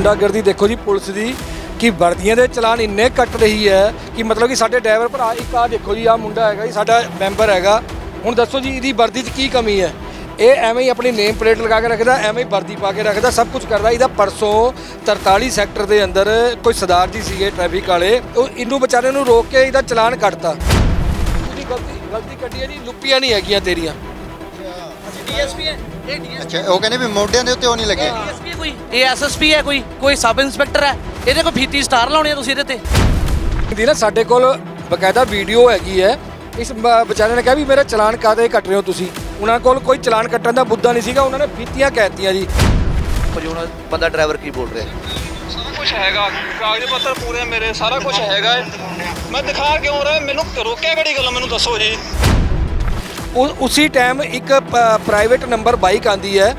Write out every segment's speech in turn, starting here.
ਗੁੰਡਾਗਰਦੀ ਦੇਖੋ ਜੀ, ਪੁਲਿਸ ਦੀ, ਕਿ ਵਰਦੀਆਂ ਦੇ ਚਲਾਨ ਇੰਨੇ ਕੱਟ ਰਹੀ ਹੈ ਕਿ ਮਤਲਬ ਕਿ ਸਾਡੇ ਡਰਾਈਵਰ ਭਰਾ, ਇੱਕ ਆ ਦੇਖੋ ਜੀ ਆ ਮੁੰਡਾ ਹੈਗਾ ਜੀ, ਸਾਡਾ ਮੈਂਬਰ ਹੈਗਾ। ਹੁਣ ਦੱਸੋ ਜੀ, ਇਹਦੀ ਵਰਦੀ 'ਚ ਕੀ ਕਮੀ ਹੈ? ਇਹ ਐਵੇਂ ਹੀ ਆਪਣੀ ਨੇਮ ਪਲੇਟ ਲਗਾ ਕੇ ਰੱਖਦਾ, ਐਵੇਂ ਹੀ ਵਰਦੀ ਪਾ ਕੇ ਰੱਖਦਾ, ਸਭ ਕੁਝ ਕਰਦਾ। ਇਹਦਾ ਪਰਸੋਂ 43 ਸੈਕਟਰ ਦੇ ਅੰਦਰ ਕੋਈ ਸਰਦਾਰ ਜੀ ਸੀਗੇ ਟ੍ਰੈਫਿਕ ਵਾਲੇ, ਉਹ ਇਹਨੂੰ ਵਿਚਾਰੇ ਨੂੰ ਰੋਕ ਕੇ ਇਹਦਾ ਚਲਾਨ ਕੱਟਤਾ। ਉਹਦੀ ਗਲਤੀ ਗਲਤੀ ਕੱਢੀ ਹੈ ਜੀ, ਲੁੱਪੀਆਂ ਨਹੀਂ ਹੈਗੀਆਂ ਤੇਰੀਆਂ। ਡੀਐਸਪੀ ਹੈ। ਅੱਛਾ ਉਹ ਕਹਿੰਦੇ ਵੀ ਮੋਢਿਆਂ ਦੇ ਉੱਤੇ ਉਹ ਨਹੀਂ ਲੱਗੇ। ਡੀਐਸਪੀ ਕੋਈ? ਇਹ ਐਸਐਸਪੀ ਹੈ ਕੋਈ? ਕੋਈ ਸਬ ਇੰਸਪੈਕਟਰ ਹੈ? ਇਹਦੇ ਕੋਈ ਫੀਤੀ ਸਟਾਰ ਲਾਉਣੀ ਹੈ ਤੁਸੀਂ ਇਹਦੇ ਤੇ। ਦੀ ਨਾ ਸਾਡੇ ਕੋਲ ਬਕਾਇਦਾ ਵੀਡੀਓ ਹੈਗੀ ਹੈ। ਇਸ ਵਿਚਾਰੇ ਨੇ ਕਿਹਾ ਵੀ ਮੇਰਾ ਚਲਾਨ ਕਾਦੇ ਕੱਟ ਰਹੇ ਹੋ ਤੁਸੀਂ? ਉਹਨਾਂ ਕੋਲ ਕੋਈ ਚਲਾਨ ਕੱਟਣ ਦਾ ਮੁੱਦਾ ਨਹੀਂ ਸੀਗਾ ਉਹਨਾਂ ਨੇ ਫੀਤੀਆਂ ਕਹਿਤੀਆਂ ਜੀ। ਪਰ ਹੁਣ ਬੰਦਾ ਡਰਾਈਵਰ ਕੀ ਬੋਲ ਰਿਹਾ? ਸਾਰਾ ਕੁਝ ਹੈਗਾ। ਕਾਗਜ਼ ਪੱਤਰ ਪੂਰੇ ਮੇਰੇ ਸਾਰਾ ਕੁਝ ਹੈਗਾ। ਮੈਂ ਦਿਖਾ ਕਿਉਂ ਰਿਹਾ? ਮੈਨੂੰ ਰੋਕਿਆ ਕਿਹੜੀ ਗੱਲ ਮੈਨੂੰ ਦੱਸੋ ਜੀ। ਉਸੇ ਟਾਈਮ ਇੱਕ ਪ੍ਰਾਈਵੇਟ ਨੰਬਰ ਬਾਈਕ ਆਂਦੀ ਹੈ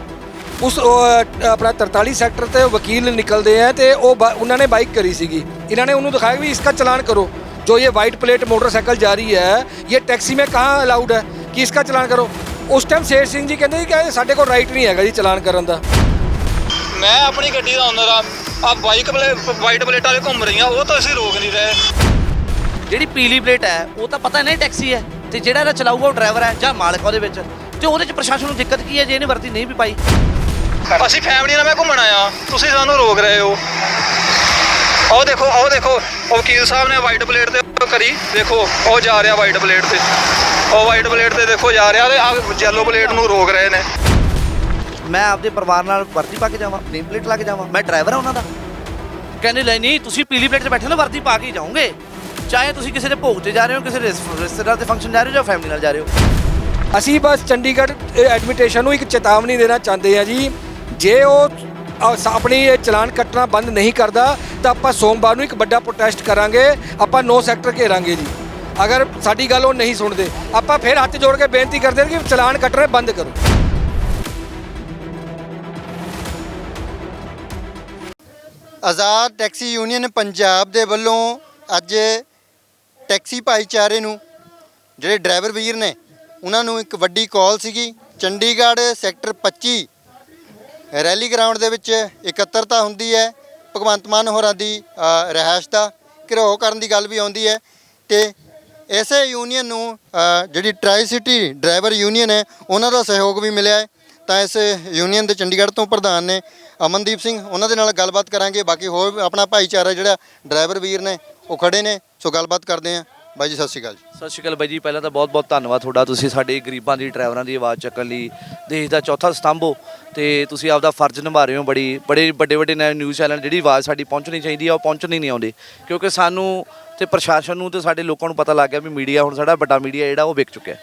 ਉਸ ਉਹ, ਅ, ਆਪਣਾ 43 ਸੈਕਟਰ ਤੇ ਵਕੀਲ ਨਿਕਲਦੇ हैं ਤੇ ਉਹ ਬਾ- ਉਹਨਾਂ ਨੇ ਬਾਈਕ ਕਰੀ ਸੀਗੀ ਇਹਨਾਂ ने उन्होंने दिखाया भी इसका चलान करो जो ये वाइट प्लेट मोटरसाइकिल जा रही है ये टैक्सी में कहाँ अलाउड है कि इसका चलान करो ਉਸ ਟਾਈਮ ਸ਼ੇਰ ਸਿੰਘ ਜੀ ਕਹਿੰਦੇ ਸੀ ਕਿ ਸਾਡੇ ਕੋਲ ਰਾਈਟ ਨਹੀਂ ਹੈਗਾ ਜੀ ਚਲਾਨ ਕਰਨ ਦਾ ਮੈਂ ਆਪਣੀ ਗੱਡੀ ਦਾ ਓਨਰ ਆ ਆ ਬਾਈਕ ਵਾਈਟ ਪਲੇਟ ਵਾਲੇ ਘੁੰਮ ਰਹੀਆਂ ਉਹ ਤਾਂ ਅਸੀਂ ਰੋਕ ਨਹੀਂ ਰਹੇ ਜਿਹੜੀ ਪੀਲੀ ਪਲੇਟ ਹੈ ਉਹ ਤਾਂ ਪਤਾ ਨਹੀਂ ਟੈਕਸੀ ਹੈ ਤੇ ਜਿਹੜਾ ਇਹਦਾ ਚਲਾਊਗਾ ਉਹ ਡਰਾਈਵਰ ਹੈ ਜਾਂ ਮਾਲਕ ਆ ਉਹਦੇ ਵਿੱਚ। ਤੇ ਉਹਦੇ ਚ ਪ੍ਰਸ਼ਾਸਨ ਨੂੰ ਦਿੱਕਤ ਕੀ ਹੈ ਜੇ ਇਹਨੇ ਵਰਦੀ ਨਹੀਂ ਵੀ ਪਾਈ? ਅਸੀਂ ਫੈਮਿਲੀ ਨਾਲ ਮੈਂ ਘੁੰਮਣ ਆਇਆ। ਤੁਸੀਂ ਸਾਨੂੰ ਰੋਕ ਰਹੇ ਹੋ। ਉਹ ਦੇਖੋ ਉਹ ਦੇਖੋ ਉਹ ਵਕੀਲ ਸਾਹਿਬ ਨੇ ਵਾਈਟ ਪਲੇਟ ਤੇ ਉਹ ਕਰੀ। ਦੇਖੋ ਉਹ ਜਾ ਰਿਹਾ ਵਾਈਟ ਪਲੇਟ ਤੇ। ਉਹ ਵਾਈਟ ਪਲੇਟ ਤੇ ਦੇਖੋ ਜਾ ਰਿਹਾ ਤੇ ਆ ਯੈਲੋ ਪਲੇਟ ਨੂੰ ਰੋਕ ਰਹੇ ਨੇ। ਮੈਂ ਆਪਦੇ ਪਰਿਵਾਰ ਨਾਲ ਵਰਦੀ ਪਾ ਕੇ ਜਾਵਾਂ ਨੇਮ ਪਲੇਟ ਲਾ ਕੇ ਜਾਵਾਂ। ਮੈਂ ਡਰਾਈਵਰ ਆ ਉਹਨਾਂ ਦਾ। ਕਹਿੰਦੇ ਲੈ ਨਹੀਂ ਤੁਸੀਂ ਪੀਲੀ ਪਲੇਟ 'ਤੇ ਬੈਠੇ ਨਾ ਵਰਦੀ ਪਾ ਕੇ ਹੀ ਜਾਓਗੇ। ਚਾਹੇ ਤੁਸੀਂ ਕਿਸੇ ਦੇ ਭੋਗ ਤੇ ਜਾ ਰਹੇ ਹੋ ਕਿਸੇ ਰਿਸ- ਰਿਸ਼ਤੇਦਾਰ ਦੇ ਫੰਕਸ਼ਨ ਜਾ ਰਹੇ ਹੋ ਜਾਂ ਫੈਮਿਲੀ ਨਾਲ ਜਾ ਰਹੇ ਹੋ। ਅਸੀਂ ਬਸ ਚੰਡੀਗੜ੍ਹ ਐਡਮਿਨਿਸਟ੍ਰੇਸ਼ਨ ਨੂੰ ਇੱਕ ਚੇਤਾਵਨੀ ਦੇਣਾ ਚਾਹੁੰਦੇ ਹਾਂ ਜੀ। ਜੇ ਉਹ ਅ, ਸ- ਆਪਣੀ ਇਹ ਚਲਾਨ ਕੱਟਣਾ ਬੰਦ ਨਹੀਂ ਕਰਦਾ ਤਾਂ ਆਪਾਂ ਸੋਮਵਾਰ ਨੂੰ ਇੱਕ ਵੱਡਾ ਪ੍ਰੋਟੈਸਟ ਕਰਾਂਗੇ। ਆਪਾਂ 9 ਸੈਕਟਰ ਘੇਰਾਂਗੇ ਜੀ। ਅਗਰ ਸਾਡੀ ਗੱਲ ਉਹ ਨਹੀਂ ਸੁਣਦੇ ਆਪਾਂ ਫਿਰ ਹੱਥ ਜੋੜ ਕੇ ਬੇਨਤੀ ਕਰਦੇ ਹਾਂ ਕਿ ਚਲਾਨ ਕੱਟਣੇ ਬੰਦ ਕਰੋ। ਆਜ਼ਾਦ ਟੈਕਸੀ ਯੂਨੀਅਨ ਪੰਜਾਬ ਦੇ ਵੱਲੋਂ ਅੱਜ ਟੈਕਸੀ ਭਾਈਚਾਰੇ ਨੂੰ ਜਿਹੜੇ ਡਰਾਈਵਰ ਵੀਰ ਨੇ ਉਹਨਾਂ ਨੂੰ ਇੱਕ ਵੱਡੀ ਕਾਲ ਸੀਗੀ। ਚੰਡੀਗੜ੍ਹ ਸੈਕਟਰ 25 ਰੈਲੀ ਗਰਾਊਂਡ ਦੇ ਵਿੱਚ ਇਕੱਤਰਤਾ ਹੁੰਦੀ ਹੈ ਭਗਵੰਤ ਮਾਨ ਹੋਰਾਂ ਦੀ ਅ, ਰਿਹਾਇਸ਼ ਦਾ ਘਿਰਾਓ ਕਰਨ ਦੀ ਗੱਲ ਵੀ ਆਉਂਦੀ ਹੈ। ਤੇ ਇਸੇ ਯੂਨੀਅਨ ਨੂੰ ਜਿਹੜੀ ਟਰਾਈ ਸਿਟੀ ਡਰਾਈਵਰ ਯੂਨੀਅਨ ਹੈ ਉਹਨਾਂ ਦਾ ਸਹਿਯੋਗ ਵੀ ਮਿਲਿਆ ਹੈ। ਤਾਂ ਇਸ ਯੂਨੀਅਨ ਦੇ ਚੰਡੀਗੜ੍ਹ ਤੋਂ ਪ੍ਰਧਾਨ ਨੇ ਅਮਨਦੀਪ ਸਿੰਘ ਉਹਨਾਂ ਦੇ ਨਾਲ ਗੱਲਬਾਤ ਕਰਾਂਗੇ। ਬਾਕੀ ਹੋਰ ਆਪਣਾ ਭਾਈਚਾਰਾ ਜਿਹੜਾ ਡਰਾਈਵਰ ਵੀਰ ਨੇ ਉਹ ਖੜੇ ਨੇ, ਸੋ ਗੱਲਬਾਤ ਕਰਦੇ ਹਾਂ। ਬਾਈ ਜੀ, ਸਤਿ ਸ਼੍ਰੀ ਅਕਾਲ ਜੀ। ਸਤਿ ਸ਼੍ਰੀ ਅਕਾਲ ਬਾਈ ਜੀ, ਪਹਿਲਾਂ ਤਾਂ ਬਹੁਤ-ਬਹੁਤ ਧੰਨਵਾਦ ਤੁਹਾਡਾ। ਤੁਸੀਂ ਸਾਡੇ ਗਰੀਬਾਂ ਦੀ, ਡਰਾਈਵਰਾਂ ਦੀ ਆਵਾਜ਼ ਚੱਕਣ ਲਈ ਦੇਸ਼ ਦਾ ਚੌਥਾ ਸਤੰਭ ਹੋ ਤੇ ਤੁਸੀਂ ਆਪਦਾ ਫਰਜ਼ ਨਿਭਾ ਰਹੇ ਹੋ ਬੜੀ, ਬੜੇ ਵੱਡੇ ਵੱਡੇ ਨਿਊਜ਼ ਚੈਨਲ ਜਿਹੜੀ ਆਵਾਜ਼ ਸਾਡੀ ਪਹੁੰਚਣੀ ਚਾਹੀਦੀ ਆ, ਉਹ ਪਹੁੰਚਣੀ ਨਹੀਂ ਆਉਂਦੀ। ਕਿਉਂਕਿ ਸਾਨੂੰ ਤੇ ਪ੍ਰਸ਼ਾਸਨ ਨੂੰ ਤੇ ਸਾਡੇ ਲੋਕਾਂ ਨੂੰ ਪਤਾ ਲੱਗ ਗਿਆ ਵੀ ਮੀਡੀਆ ਹੁਣ ਸਾਡਾ ਵੱਡਾ ਮੀਡੀਆ ਜਿਹੜਾ ਉਹ ਵਿਕ ਚੁੱਕਿਆ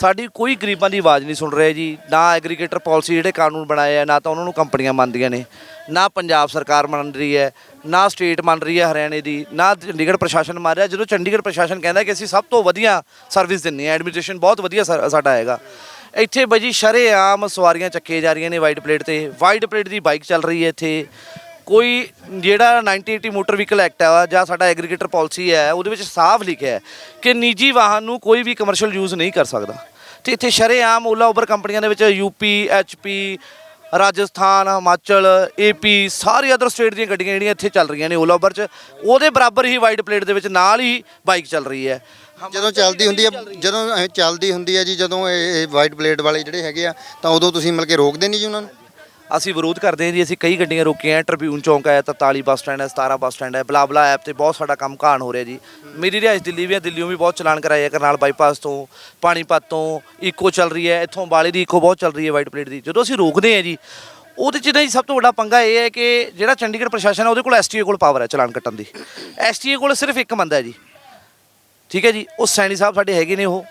ਸਾਡੀ ਕੋਈ ਗਰੀਬਾਂ ਦੀ ਆਵਾਜ਼ ਨਹੀਂ ਸੁਣ ਰਿਹਾ ਜੀ, ਨਾ ਐਗਰੀਗੇਟਰ ਪਾਲਿਸੀ ਜਿਹੜੇ ਕਾਨੂੰਨ ਬਣਾਏ ਆ, ਨਾ ਤਾਂ ਉਹਨਾਂ ਨੂੰ ਕੰਪਨੀਆਂ ਮੰਨਦੀਆਂ ਨੇ, ਨਾ ਪੰਜਾਬ ਸਰਕਾਰ ਮੰਨ ਰਹੀ ਹੈ ਨਾ ਸਟੇਟ ਮੰਨ ਰਹੀ ਹੈ ਹਰਿਆਣੇ ਦੀ, ਨਾ ਚੰਡੀਗੜ੍ਹ ਪ੍ਰਸ਼ਾਸਨ ਮੰਨ ਰਿਹਾ, ਜਦੋਂ ਚੰਡੀਗੜ੍ਹ ਪ੍ਰਸ਼ਾਸਨ ਕਹਿੰਦਾ ਕਿ ਅਸੀਂ ਸਭ ਤੋਂ ਵਧੀਆ ਸਰਵਿਸ ਦਿੰਦੇ ਹਾਂ ਐਡਮਿਨਿਸਟ੍ਰੇਸ਼ਨ ਬਹੁਤ ਵਧੀਆ ਸਾ- ਸਾਡਾ ਹੈਗਾ। ਇੱਥੇ ਬਜੀ ਸ਼ਰੇਆਮ ਸਵਾਰੀਆਂ ਚੱਕੇ ਜਾ ਰਹੀਆਂ ਨੇ ਵਾਈਟ ਪਲੇਟ ਤੇ। ਵਾਈਟ ਪਲੇਟ ਦੀ ਬਾਈਕ ਚੱਲ ਰਹੀ ਹੈ ਇੱਥੇ। ਕੋਈ ਜਿਹੜਾ 1980 ਮੋਟਰ ਵਹੀਕਲ ਐਕਟ ਆ, ਜਾਂ ਸਾਡਾ ਐਗਰੀਗੇਟਰ ਪਾਲਿਸੀ ਹੈ, ਉਹਦੇ ਵਿੱਚ ਸਾਫ਼ ਲਿਖਿਆ ਹੈ ਕਿ ਨਿੱਜੀ ਵਾਹਨ ਨੂੰ ਕੋਈ ਵੀ ਕਮਰਸ਼ੀਅਲ ਯੂਜ਼ ਨਹੀਂ ਕਰ ਸਕਦਾ। ਤੇ ਇੱਥੇ ਸ਼ਰੇਆਮ ਓਲਾ ਉਬਰ ਕੰਪਨੀਆਂ ਦੇ ਵਿੱਚ UP HP Rajasthan, Himachal AP ਸਾਰੀ ਅਦਰ ਸਟੇਟ ਦੀਆਂ ਗੱਡੀਆਂ ਜਿਹੜੀਆਂ ਇੱਥੇ ਚੱਲ ਰਹੀਆਂ ਨੇ ਓਲਾ ਉਬਰ 'ਚ, ਉਹਦੇ ਬਰਾਬਰ ਹੀ ਵਾਈਟ ਪਲੇਟ ਦੇ ਵਿੱਚ ਨਾਲ ਹੀ ਬਾਈਕ ਚੱਲ ਰਹੀ ਹੈ। ਜਦੋਂ ਚੱਲਦੀ ਹੁੰਦੀ ਹੈ, ਜਦੋਂ ਇਹ ਚੱਲਦੀ ਹੁੰਦੀ ਹੈ ਜੀ, ਜਦੋਂ ਇਹ ਵਾਈਟ ਪਲੇਟ ਵਾਲੇ ਜਿਹੜੇ ਹੈਗੇ ਆ, ਤਾਂ ਉਦੋਂ ਤੁਸੀਂ ਮਿਲ ਕੇ ਰੋਕਦੇ ਨਹੀਂ ਜੀ ਉਹਨਾਂ ਨੂੰ? ਅਸੀਂ ਵਿਰੋਧ ਕਰਦੇ ਹਾਂ ਜੀ, ਅਸੀਂ ਕਈ ਗੱਡੀਆਂ ਰੋਕੀਆਂ ਹੈ ਟ੍ਰਿਬਿਊਨ ਚੌਂਕ ਹੈ 43 ਬੱਸ ਸਟੈਂਡ ਹੈ 17 ਬੱਸ ਸਟੈਂਡ ਹੈ ਬਲਾਬਲਾ ਐਪ ਤੇ ਬਹੁਤ ਸਾਡਾ ਕੰਮ ਘਾਣ ਹੋ ਰਿਹਾ ਜੀ। ਮੇਰੀ ਰਿਹਾਇਸ਼ ਦਿੱਲੀ ਵੀ ਹੈ, ਦਿੱਲੀੋਂ ਵੀ ਬਹੁਤ ਚਲਾਨ ਕਰਾਏ ਹੈ ਕਰਨਾਲ ਬਾਈਪਾਸ ਤੋਂ, ਪਾਣੀਪਤ ਤੋਂ ਈਕੋ ਚੱਲ ਰਹੀ ਹੈ, ਇੱਥੋਂ ਬਾਲੇ ਦੀ ਈਕੋ ਬਹੁਤ ਚੱਲ ਰਹੀ ਹੈ ਵਾਈਟ ਪਲੇਟ ਦੀ। ਜਦੋਂ ਅਸੀਂ ਰੋਕਦੇ ਹਾਂ ਜੀ, ਉਹਦੇ ਚ ਨਹੀਂ ਸਭ ਤੋਂ ਵੱਡਾ ਪੰਗਾ ਇਹ ਹੈ ਕਿ ਜਿਹੜਾ ਚੰਡੀਗੜ੍ਹ ਪ੍ਰਸ਼ਾਸਨ ਹੈ, ਉਹਦੇ ਕੋਲ ਐਸਟੀਏ ਕੋਲ ਪਾਵਰ ਹੈ ਚਲਾਨ ਕੱਟਣ ਦੀ। ਐਸਟੀਏ ਕੋਲ ਸਿਰਫ ਇੱਕ ਬੰਦਾ ਹੈ ਜੀ। ਠੀਕ ਹੈ ਜੀ, ਉਹ ਸੈਣੀ ਸਾਹਿਬ ਸਾਡੇ ਹੈਗੇ ਨੇ ਉਹ,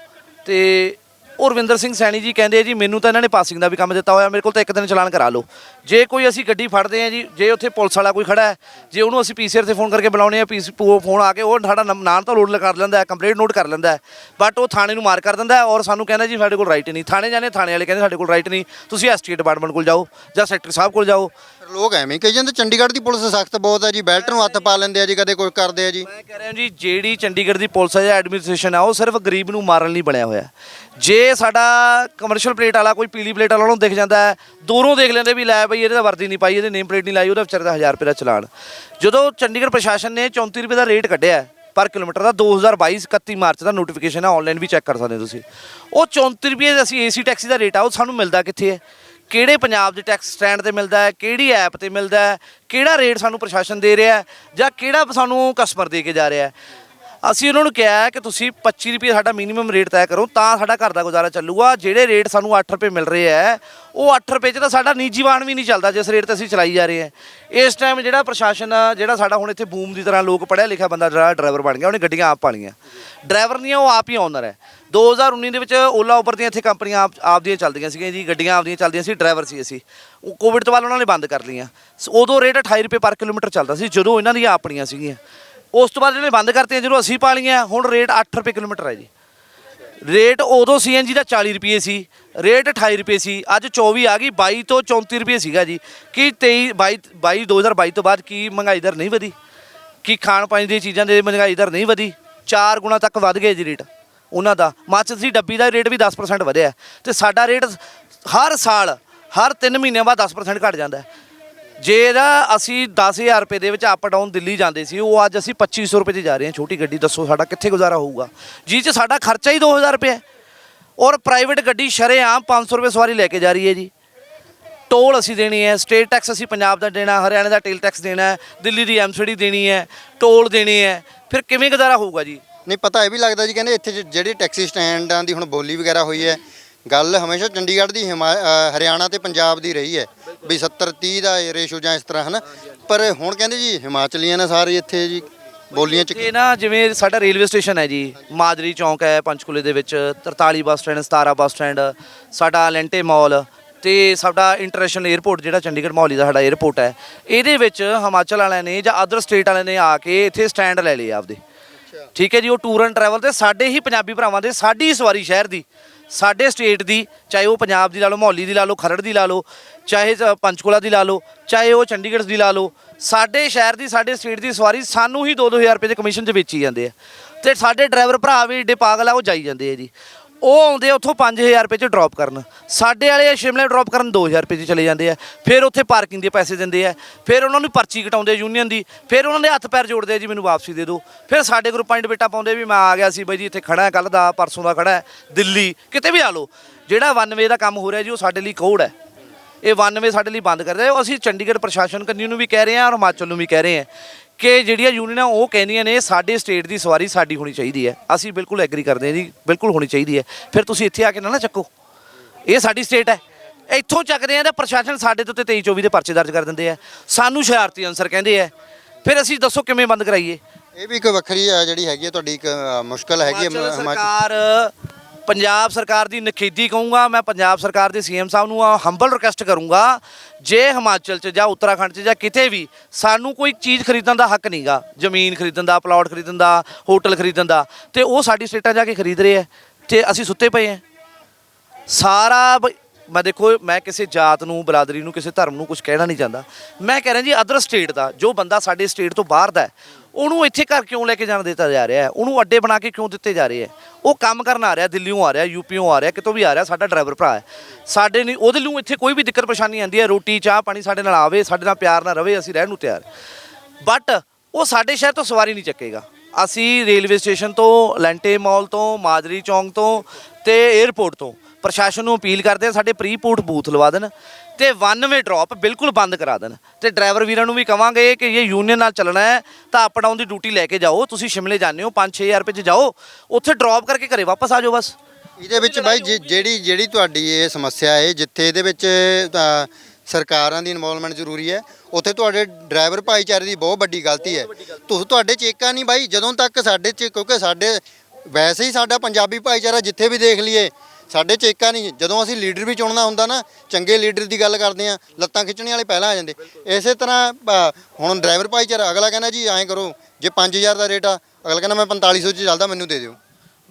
ਤੇ ਉਹ ਰਵਿੰਦਰ ਸਿੰਘ ਸੈਣੀ ਜੀ ਕਹਿੰਦੇ ਆ ਜੀ, ਮੈਨੂੰ ਤਾਂ ਇਹਨਾਂ ਨੇ ਪਾਸਿੰਗ ਦਾ ਵੀ ਕੰਮ ਦਿੱਤਾ ਹੋਇਆ, ਮੇਰੇ ਕੋਲ ਤਾਂ ਇੱਕ ਦਿਨ ਚਲਾਨ ਕਰਾ ਲਓ। ਜੇ ਕੋਈ ਅਸੀਂ ਗੱਡੀ ਫੜਦੇ ਆ ਜੀ, ਜੇ ਉੱਥੇ ਪੁਲਿਸ ਵਾਲਾ ਕੋਈ ਖੜਾ ਹੈ, ਜੇ ਉਹਨੂੰ ਅਸੀਂ ਪੀਸੀਆਰ ਤੇ ਫੋਨ ਕਰਕੇ ਬੁਲਾਉਣੇ ਆ ਪੀਸੀ ਫੋਨ ਆ ਕੇ, ਉਹ ਸਾਡਾ ਨਾਮ ਤਾਂ ਲੋਡ ਕਰ ਲੈਂਦਾ ਹੈ ਕੰਪਲੇਂਟ ਨੋਟ ਕਰ ਲੈਂਦਾ ਹੈ ਬਟ ਉਹ ਥਾਣੇ ਨੂੰ ਮਾਰ ਕਰ ਦਿੰਦਾ ਹੈ ਔਰ ਸਾਨੂੰ ਕਹਿੰਦਾ ਜੀ, ਸਾਡੇ ਕੋਲ ਰਾਈਟ ਨਹੀਂ। ਥਾਣੇ ਜਾਣੇ ਥਾਣੇ ਵਾਲੇ ਕਹਿੰਦੇ ਸਾਡੇ ਕੋਲ ਰਾਈਟ ਨਹੀਂ। ਤੁਸੀਂ ਐਸਟੀ ਡਿਪਾਰਟਮੈਂਟ ਕੋਲ ਜਾਓ ਜਾਂ ਸੈਕਟਰੀ ਸਾਹਿਬ ਕੋਲ ਜਾਓ। ਲੋਕ ਐਵੇਂ ਹੀ ਕਹੀ ਜਾਂਦੇ ਚੰਡੀਗੜ੍ਹ ਦੀ ਪੁਲਿਸ ਸਖਤ ਬਹੁਤ ਹੈ ਜੀ, ਬੈਲਟ ਨੂੰ ਹੱਥ ਪਾ ਲੈਂਦੇ ਆ ਜੀ, ਕਦੇ ਕੁਝ ਕਰਦੇ ਆ ਜੀ। ਮੈਂ ਕਹਿ ਰਿਹਾ ਜੀ, ਜਿਹੜੀ ਚੰਡੀਗੜ੍ਹ ਦੀ ਪੁਲਿਸ ਹੈ ਜਾਂ ਐਡਮਿਨਿਸਟ੍ਰੇਸ਼ਨ ਹੈ ਉਹ ਸਿਰਫ ਗਰੀਬ ਨੂੰ ਮਾਰਨ ਲਈ ਬਣਿਆ ਹੋਇਆ। ਜੇ ਸਾਡਾ ਕਮਰਸ਼ੀਅਲ ਪਲੇਟ ਵਾਲਾ ਕੋਈ ਪੀਲੀ ਪਲੇਟ ਵਾਲਾ ਉਹਨੂੰ ਦਿਖ ਜਾਂਦਾ ਹੈ, ਦੂਰੋਂ ਦੇਖ ਲੈਂਦੇ ਵੀ ਲੈ ਬਈ ਇਹਦੇ ਤਾਂ ਵਰਦੀ ਨਹੀਂ ਪਾਈ, ਇਹਦੇ ਨੇਮ ਪਲੇਟ ਨਹੀਂ ਲਾਈ, ਉਹਦਾ ਵਿਚਾਰੇ ਦਾ 1000 ਰੁਪਏ ਦਾ ਚਲਾਨ। ਜਦੋਂ ਚੰਡੀਗੜ੍ਹ ਪ੍ਰਸ਼ਾਸਨ ਨੇ 34 ਰੁਪਏ ਦਾ ਰੇਟ ਕੱਢਿਆ ਪਰ ਕਿਲੋਮੀਟਰ ਦਾ 2022 31 ਮਾਰਚ ਦਾ ਨੋਟੀਫਿਕੇਸ਼ਨ ਹੈ ਆਨਲਾਈਨ ਵੀ ਚੈੱਕ ਕਰ ਸਕਦੇ ਹੋ ਤੁਸੀਂ। ਉਹ 34 ਰੁਪਏ ਦਾ ਅਸੀਂ ਏਸੀ ਟੈਕਸੀ ਦਾ ਰੇਟ ਆ, ਉਹ ਸਾਨੂੰ ਮਿਲਦਾ ਕਿੱਥੇ ਹੈ? ਕਿਹੜੇ ਪੰਜਾਬ ਦੇ ਟੈਕਸ ਸਟੈਂਡ ਤੇ ਮਿਲਦਾ ਹੈ, ਕਿਹੜੀ ਐਪ ਤੇ ਮਿਲਦਾ ਹੈ, ਕਿਹੜਾ ਰੇਟ ਸਾਨੂੰ ਪ੍ਰਸ਼ਾਸਨ ਦੇ ਰਿਹਾ ਹੈ ਜਾਂ ਕਿਹੜਾ ਸਾਨੂੰ ਕਸਟਮਰ ਦੇ ਕੇ ਜਾ ਰਿਹਾ ਹੈ। ਅਸੀਂ ਉਹਨਾਂ ਨੂੰ ਕਿਹਾ ਕਿ ਤੁਸੀਂ 25 ਰੁਪਏ ਸਾਡਾ ਮਿਨੀਮਮ ਰੇਟ ਤੈਅ ਕਰੋ, ਤਾਂ ਸਾਡਾ ਘਰ ਦਾ ਗੁਜ਼ਾਰਾ ਚੱਲੂਗਾ। ਜਿਹੜੇ ਰੇਟ ਸਾਨੂੰ 8 ਰੁਪਏ ਮਿਲ ਰਹੇ ਹੈ, ਉਹ 8 ਰੁਪਏ 'ਚ ਤਾਂ ਸਾਡਾ ਨਿੱਜੀ ਵਾਹਨ ਵੀ ਨਹੀਂ ਚੱਲਦਾ, ਜਿਸ ਰੇਟ ਤੇ ਅਸੀਂ ਚਲਾਈ ਜਾ ਰਹੇ ਹਾਂ। ਇਸ ਟਾਈਮ ਜਿਹੜਾ ਪ੍ਰਸ਼ਾਸਨ, ਜਿਹੜਾ ਸਾਡਾ ਹੁਣ ਇੱਥੇ ਬੂਮ ਦੀ ਤਰ੍ਹਾਂ ਲੋਕ ਪੜ੍ਹਿਆ ਲਿਖਿਆ ਬੰਦਾ ਜਿਹੜਾ ਡਰਾਈਵਰ ਬਣ ਗਿਆ, ਉਹਨੇ ਗੱਡੀਆਂ ਆਪ ਪਾਲੀਆਂ ਡਰਾਈਵਰ ਨਹੀਂ ਉਹ ਆਪ ਹੀ ਓਨਰ ਹੈ। 2019 ਦੇ ਵਿੱਚ ਓਲਾ ਉਬਰ ਦੀਆਂ ਇੱਥੇ ਕੰਪਨੀਆਂ ਆਪ, ਆਪਦੀਆਂ ਚੱਲਦੀਆਂ ਸੀਗੀਆਂ ਜੀ, ਗੱਡੀਆਂ ਆਪਦੀਆਂ ਚੱਲਦੀਆਂ ਸੀ ਡਰਾਈਵਰ ਸੀ ਅਸੀਂ। ਉਹ ਕੋਵਿਡ ਤੋਂ ਬਾਅਦ ਉਹਨਾਂ ਨੇ ਬੰਦ ਕਰ ਲਈਆਂ। ਸ- ਉਦੋਂ ਰੇਟ 28 ਰੁਪਏ ਪਰ ਕਿਲੋਮੀਟਰ ਚੱਲਦਾ ਸੀ, ਜਦੋਂ ਇਹਨਾਂ ਦੀਆਂ ਆਪਣੀਆਂ ਸੀਗੀਆਂ। ਉਸ ਤੋਂ ਬਾਅਦ ਜਿਹੜੇ ਬੰਦ ਕਰਤੀਆਂ ਜਦੋਂ ਅਸੀਂ ਪਾ ਲਈਆਂ ਹੁਣ ਰੇਟ 8 ਰੁਪਏ ਕਿਲੋਮੀਟਰ ਹੈ ਜੀ। ਰੇਟ ਉਦੋਂ ਸੀਐਨਜੀ ਦਾ 40 ਰੁਪਏ ਸੀ, ਰੇਟ 28 ਰੁਪਏ ਸੀ, ਅੱਜ 24 ਆ ਗਈ 22 ਤੋਂ 34 ਰੁਪਏ ਸੀਗਾ ਜੀ। ਕੀ 23 22 22 2022 ਤੋਂ ਬਾਅਦ ਕੀ ਮਹਿੰਗਾਈ ਦਰ ਨਹੀਂ ਵਧੀ? ਕੀ ਖਾਣ ਪਾਣ ਦੀਆਂ ਚੀਜ਼ਾਂ ਦੇ ਮਹਿੰਗਾਈ ਦਰ ਨਹੀਂ ਵਧੀ? 4 ਗੁਣਾ ਤੱਕ ਵੱਧ ਗਏ ਜੀ ਰੇਟ ਉਹਨਾਂ ਦਾ। ਮਾਚਿਸ ਦੀ ਡੱਬੀ ਦਾ ਰੇਟ ਵੀ 10% ਵਧਿਆ। ਤੇ ਸਾਡਾ ਰੇਟ ਹਰ ਸਾਲ, ਹਰ 3 ਮਹੀਨਿਆਂ ਬਾਅਦ 10% ਘਟ ਜਾਂਦਾ। ਹੈ ਜੇ ਇਹਦਾ ਅਸੀਂ 10000 ਰੁਪਏ ਦੇ ਵਿੱਚ ਅਪ ਡਾਊਨ ਦਿੱਲੀ ਜਾਂਦੇ ਸੀ ਉਹ ਅੱਜ ਅਸੀਂ 2500 ਰੁਪਏ 'ਚ ਜਾ ਰਹੇ ਹਾਂ। ਛੋਟੀ ਗੱਡੀ ਦੱਸੋ ਸਾਡਾ ਕਿੱਥੇ ਗੁਜ਼ਾਰਾ ਹੋਊਗਾ? ਜਿਹ 'ਚ ਸਾਡਾ ਖਰਚਾ ਹੀ 2000 ਰੁਪਏ ਹੈ। ਔਰ ਪ੍ਰਾਈਵੇਟ ਗੱਡੀ ਸ਼ਰੇਆਮ 500 ਰੁਪਏ ਸਵਾਰੀ ਲੈ ਕੇ ਜਾ ਰਹੀ ਹੈ ਜੀ। ਟੋਲ ਅਸੀਂ ਦੇਣੀ ਹੈ ਸਟੇਟ ਟੈਕਸ ਅਸੀਂ ਪੰਜਾਬ ਦਾ ਦੇਣਾ ਹਰਿਆਣਾ ਦਾ ਟੇਲ ਟੈਕਸ ਦੇਣਾ ਹੈ ਦਿੱਲੀ ਦੀ ਐਮਸੀਡੀ ਦੇਣੀ ਹੈ ਟੋਲ ਦੇਣੀ ਹੈ। ਫਿਰ ਕਿਵੇਂ ਗੁਜ਼ਾਰਾ ਹੋਊਗਾ ਜੀ? ਨਹੀਂ ਪਤਾ ਇਹ ਵੀ ਲੱਗਦਾ ਜੀ ਕਹਿੰਦੇ ਇੱਥੇ ਜ- ਜਿਹੜੇ ਟੈਕਸੀ ਸਟੈਂਡਾਂ ਦੀ ਹੁਣ ਬੋਲੀ ਵਗੈਰਾ ਹੋਈ ਹੈ ਗੱਲ ਹਮੇਸ਼ਾ ਚੰਡੀਗੜ੍ਹ ਦੀ ਹਿਮਾ- ਅ, ਹਰਿਆਣਾ ਤੇ ਪੰਜਾਬ ਦੀ ਰਹੀ ਹੈ। ਵੀ 70 30 ਦਾ ਰੇਸ਼ੋ ਜਾਂ ਇਸ ਤਰ੍ਹਾਂ ਹਨਾ। ਪਰ ਹੁਣ ਕਹਿੰਦੇ ਜੀ ਹਿਮਾਚਲੀਆਂ ਨੇ ਸਾਰੇ ਇੱਥੇ ਜੀ ਬੋਲੀਆਂ ਚ ਇਹ ਨਾ ਜਿਵੇਂ ਸਾਡਾ ਰੇਲਵੇ ਸਟੇਸ਼ਨ ਹੈ ਜੀ ਮਾਜਰੀ ਚੌਂਕ ਹੈ ਪੰਚਕੂਲੇ ਦੇ ਵਿੱਚ 43 ਬੱਸ ਸਟੈਂਡ 17 ਬੱਸ ਸਟੈਂਡ ਸਾਡਾ ਲੈਂਟੇ ਮਾਲ ਤੇ ਸਾਡਾ ਇੰਟਰਨੈਸ਼ਨਲ 에ਅਰਪੋਰਟ ਜਿਹੜਾ ਚੰਡੀਗੜ੍ਹ ਮੌਲੀ ਦਾ ਸਾਡਾ 에ਅਰਪੋਰਟ ਹੈ। ਇਹਦੇ ਵਿੱਚ ਹਿਮਾਚਲ ਵਾਲਿਆਂ ਨੇ ਜਾਂ ਅਦਰ ਸਟੇਟ ਵਾਲਿਆਂ ਨੇ ਆ ਕੇ ਇੱਥੇ ਸਟੈਂਡ ਲੈ ਲਏ ਆਪਦੇ। ਠੀਕ ਹੈ ਜੀ ਉਹ ਟੂਰ ਐਂਡ ਟਰੈਵਲ ਤੇ ਸਾਡੇ ਹੀ ਪੰਜਾਬੀ ਭਰਾਵਾਂ ਦੇ ਸਾਡੀ ਹੀ ਸਵਾਰੀ ਸ਼ਹਿਰ ਦੀ। ਸਾਡੇ ਸਟੇਟ ਦੀ, ਚਾਹੇ ਉਹ ਪੰਜਾਬ ਦੀ ਲਾ ਲਓ ਮੌਲੀ ਦੀ ਲਾ ਲਓ, ਖਰੜ ਦੀ ਲਾ ਲਓ, ਚਾਹੇ ਪੰਚਕੁਲਾ ਦੀ ਲਾ ਲਓ, ਚਾਹੇ ਉਹ ਚੰਡੀਗੜ੍ਹ ਦੀ ਲਾ ਲਓ, ਸਾਡੇ ਸ਼ਹਿਰ ਦੀ, ਸਾਡੇ ਸਟੇਟ ਦੀ ਸਵਾਰੀ ਸਾਨੂੰ ਹੀ 2-2000 ਰੁਪਏ ਦੇ ਕਮਿਸ਼ਨ 'ਚ ਵੇਚੀ ਜਾਂਦੇ ਆ। ਤੇ ਸਾਡੇ ਡਰਾਈਵਰ ਭਰਾ ਵੀ ਏਡੇ ਪਾਗਲ ਆ, ਉਹ ਜਾਈ ਜਾਂਦੇ ਆ ਜੀ। ਉਹ ਆਉਂਦੇ ਆ ਉੱਥੋਂ 5000 ਰੁਪਏ 'ਚ ਡ੍ਰੌਪ ਕਰਨ। ਸਾਡੇ ਵਾਲੇ ਸ਼ਿਮਲੇ ਡ੍ਰੌਪ ਕਰਨ 2000 ਰੁਪਏ 'ਚ ਚਲੇ ਜਾਂਦੇ ਆ। ਫਿਰ ਉੱਥੇ ਪਾਰਕਿੰਗ ਦੇ ਪੈਸੇ ਦਿੰਦੇ ਆ। ਫਿਰ ਉਹਨਾਂ ਨੂੰ ਪਰਚੀ ਕਟਾਉਂਦੇ ਯੂਨੀਅਨ ਦੀ। ਫਿਰ ਉਹਨਾਂ ਦੇ ਹੱਥ ਪੈਰ ਜੋੜਦੇ ਆ ਜੀ, ਮੈਨੂੰ ਵਾਪਸੀ ਦੇ ਦਿਓ। ਫਿਰ ਸਾਡੇ ਗਰੁੱਪਾਂ 'ਚ ਬੇਟਾ ਪਾਉਂਦੇ ਵੀ ਮੈਂ ਆ ਗਿਆ ਸੀ ਬਾਈ ਜੀ, ਇੱਥੇ ਖੜਾ ਕੱਲ ਦਾ, ਪਰਸੋਂ ਦਾ ਖੜਾ ਹੈ ਦਿੱਲੀ, ਕਿਤੇ ਵੀ ਆ ਲਓ। ਜਿਹੜਾ ਵਨ ਵੇ ਦਾ ਕੰਮ ਹੋ ਰਿਹਾ ਜੀ, ਉਹ ਸਾਡੇ ਲਈ ਕੋਡ ਹੈ। ਇਹ ਵਨ ਵੇ ਸਾਡੇ ਲਈ ਬੰਦ ਕਰ ਰਿਹਾ ਅਸੀਂ ਚੰਡੀਗੜ੍ਹ ਪ੍ਰਸ਼ਾਸਨ ਕੰਨੀ ਨੂੰ ਵੀ ਕਹਿ ਰਹੇ ਹਾਂ ਔਰ ਹਿਮਾਚਲ ਨੂੰ ਵੀ ਕਹਿ ਰਹੇ ਹਾਂ ਕਿ ਜਿਹੜੀਆਂ ਯੂਨੀਅਨਾਂ ਉਹ ਕਹਿੰਦੀਆਂ ਨੇ ਸਾਡੇ ਸਟੇਟ ਦੀ ਸਵਾਰੀ ਸਾਡੀ ਹੋਣੀ ਚਾਹੀਦੀ ਹੈ। ਅਸੀਂ ਬਿਲਕੁਲ ਐਗਰੀ ਕਰਦੇ ਹਾਂ ਜੀ ਬਿਲਕੁਲ ਹੋਣੀ ਚਾਹੀਦੀ ਹੈ। ਫਿਰ ਤੁਸੀਂ ਇੱਥੇ ਆ ਕੇ ਨਾ ਨਾ ਚੱਕੋ। ਇਹ ਸਾਡੀ ਸਟੇਟ ਹੈ। ਇੱਥੋਂ ਚੱਕਦੇ ਆ ਤੇ ਪ੍ਰਸ਼ਾਸਨ ਸਾਡੇ ਦੇ ਉੱਤੇ 23 24 ਦੇ ਪਰਚੇ ਦਰਜ ਕਰ ਦਿੰਦੇ ਆ। ਸਾਨੂੰ ਸ਼ਰਾਰਤੀ ਅਨਸਰ ਕਹਿੰਦੇ ਆ। ਫਿਰ ਅਸੀਂ ਦੱਸੋ ਕਿਵੇਂ ਬੰਦ ਕਰਾਈਏ? ਇਹ ਵੀ ਇੱਕ ਵੱਖਰੀ ਜਿਹੜੀ ਹੈਗੀ ਆ ਤੁਹਾਡੀ ਇੱਕ ਮੁਸ਼ਕਲ ਹੈਗੀ ਹੈ ਸਰਕਾਰ ਪੰਜਾਬ ਸਰਕਾਰ ਦੀ ਨਖੇਦੀ ਕਹੂੰਗਾ, ਮੈਂ ਪੰਜਾਬ ਸਰਕਾਰ ਦੇ ਸੀਐਮ ਸਾਹਿਬ ਨੂੰ ਹੰਬਲ ਰਿਕਵੈਸਟ ਕਰੂੰਗਾ, ਜੇ ਹਿਮਾਚਲ 'ਚ ਜਾਂ ਉੱਤਰਾਖੰਡ 'ਚ ਜਾਂ ਕਿਤੇ ਵੀ ਸਾਨੂੰ ਕੋਈ ਚੀਜ਼ ਖਰੀਦਣ ਦਾ ਹੱਕ ਨਹੀਂਗਾ, ਜ਼ਮੀਨ ਖਰੀਦਣ ਦਾ ਪਲਾਟ ਖਰੀਦਣ ਦਾ ਹੋਟਲ ਖਰੀਦਣ ਦਾ, ਤੇ ਉਹ ਸਾਡੀ ਸਟੇਟਾਂ ਜਾ ਕੇ ਖਰੀਦ ਰਹੇ ਆ, ਤੇ ਅਸੀਂ ਸੁੱਤੇ ਪਏ ਆ। ਸਾਰਾ ਮੈਂ ਦੇਖੋ, ਮੈਂ ਕਿਸੇ ਜਾਤ ਨੂੰ, ਬਰਾਦਰੀ ਨੂੰ, ਕਿਸੇ ਧਰਮ ਨੂੰ ਕੁਝ ਕਹਿਣਾ ਨਹੀਂ ਚਾਹੁੰਦਾ। ਮੈਂ ਕਹਿ ਰਿਹਾ ਜੀ ਅਦਰ ਸਟੇਟ ਦਾ, ਜੋ ਬੰਦਾ ਸਾਡੇ ਸਟੇਟ ਤੋਂ ਬਾਹਰ ਦਾ ਉਹਨੂੰ ਇੱਥੇ ਘਰ ਕਿਉਂ ਲੈ ਕੇ ਜਾਣ ਦਿੱਤਾ ਜਾ ਰਿਹਾ ਹੈ? ਉਹਨੂੰ ਅੱਡੇ ਬਣਾ ਕੇ ਕਿਉਂ ਦਿੱਤੇ ਜਾ ਰਹੇ ਹੈ? ਉਹ ਕੰਮ ਕਰਨ ਆ ਰਿਹਾ ਦਿੱਲੀੋਂ ਆ ਰਿਹਾ ਯੂਪੀੋਂ ਆ ਰਿਹਾ, ਕਿਤੋਂ ਵੀ ਆ ਰਿਹਾ, ਸਾਡਾ ਡਰਾਈਵਰ ਭਰਾ ਹੈ। ਸਾਡੇ ਨਹੀਂ ਉਹਦੇ ਨੂੰ ਇੱਥੇ ਕੋਈ ਵੀ ਦਿੱਕਤ ਪਰੇਸ਼ਾਨੀ ਆਉਂਦੀ ਹੈ, ਰੋਟੀ, ਚਾਹ, ਪਾਣੀ ਸਾਡੇ ਨਾਲ ਆਵੇ, ਸਾਡੇ ਨਾਲ ਪਿਆਰ ਨਾਲ ਰਵੇ, ਅਸੀਂ ਰਹਿਣ ਨੂੰ ਤਿਆਰ। ਬਟ ਉਹ ਸਾਡੇ ਸ਼ਹਿਰ ਤੋਂ ਸਵਾਰੀ ਨਹੀਂ ਚੱਕੇਗਾ। ਅਸੀਂ ਰੇਲਵੇ ਸਟੇਸ਼ਨ ਤੋਂ, ਲੈਂਟੇ ਮਾਲ ਤੋਂ, ਮਾਜਰੀ ਚੌਂਕ ਤੋਂ ਤੇ 에ਅਰਪੋਰਟ ਤੋਂ। ਪ੍ਰਸ਼ਾਸਨ ਨੂੰ ਅਪੀਲ ਕਰਦੇ ਆ ਸਾਡੇ ਪ੍ਰੀਪੋਰਟ ਬੂਥ ਲਵਾ ਦੇਣ। ਤੇ ਵਨ ਵੇ ਡ੍ਰੌਪ ਬਿਲਕੁਲ ਬੰਦ ਕਰਾ ਦੇਣ। ਤੇ ਡਰਾਈਵਰ ਵੀਰਾਂ ਨੂੰ ਵੀ ਕਵਾਂਗੇ ਕਿ ਇਹ ਯੂਨੀਅਨ ਨਾਲ ਚੱਲਣਾ ਹੈ, ਤਾਂ ਅਪ ਡਾਊਨ ਦੀ ਡਿਊਟੀ ਲੈ ਕੇ ਜਾਓ। ਤੁਸੀਂ ਸ਼ਿਮਲੇ ਜਾਂਦੇ ਹੋ 5-6000 ਰੁਪਏ 'ਚ ਜਾਓ, ਉੱਥੇ ਡ੍ਰੌਪ ਕਰਕੇ ਘਰੇ ਵਾਪਸ ਆ ਜਾਓ ਬਸ। ਇਹਦੇ ਵਿੱਚ ਬਾਈ, ਜੇ- ਜਿਹੜੀ ਜਿਹੜੀ ਤੁਹਾਡੀ ਇਹ ਸਮੱਸਿਆ ਹੈ, ਜਿੱਥੇ ਇਹਦੇ ਵਿੱਚ ਸਰਕਾਰਾਂ ਦੀ ਇਨਵੋਲਵਮੈਂਟ ਜ਼ਰੂਰੀ ਹੈ, ਉੱਥੇ ਤੁਹਾਡੇ ਡਰਾਈਵਰ ਭਾਈਚਾਰੇ ਦੀ ਬਹੁਤ ਵੱਡੀ ਗਲਤੀ ਹੈ। ਤੁਸੀਂ ਤੁਹਾਡੇ ਚ ਏਕਾ ਨਹੀਂ ਬਾਈ, ਜਦੋਂ ਤੱਕ ਸਾਡੇ ਚ, ਕਿਉਂਕਿ ਸਾਡੇ, ਵੈਸੇ ਹੀ ਸਾਡਾ ਪੰਜਾਬੀ ਭਾਈਚਾਰਾ ਜਿੱਥੇ ਵੀ ਦੇਖ ਲਈਏ ਸਾਡੇ ਚ ਏਕਾ ਨਹੀਂ ਜਦੋਂ ਅਸੀਂ ਲੀਡਰ ਵੀ ਚੁਣਨਾ ਹੁੰਦਾ ਨਾ ਚੰਗੇ ਲੀਡਰ ਦੀ ਗੱਲ ਕਰਦੇ ਆ ਲੱਤਾਂ ਖਿੱਚਣੇ ਵਾਲੇ ਪਹਿਲਾਂ ਆ ਜਾਂਦੇ। ਇਸੇ ਤਰ੍ਹਾਂ ਅ, ਹੁਣ ਡਰਾਈਵਰ ਭਾਈਚਾਰਾ ਅਗਲਾ ਕਹਿੰਦਾ ਜੀ ਐਂ ਕਰੋ ਜੇ 5000 ਦਾ ਰੇਟ ਆ ਅਗਲਾ ਕਹਿੰਦਾ ਮੈਂ 4500 ਚ ਚੱਲਦਾ ਮੈਨੂੰ ਦੇ ਦਿਓ।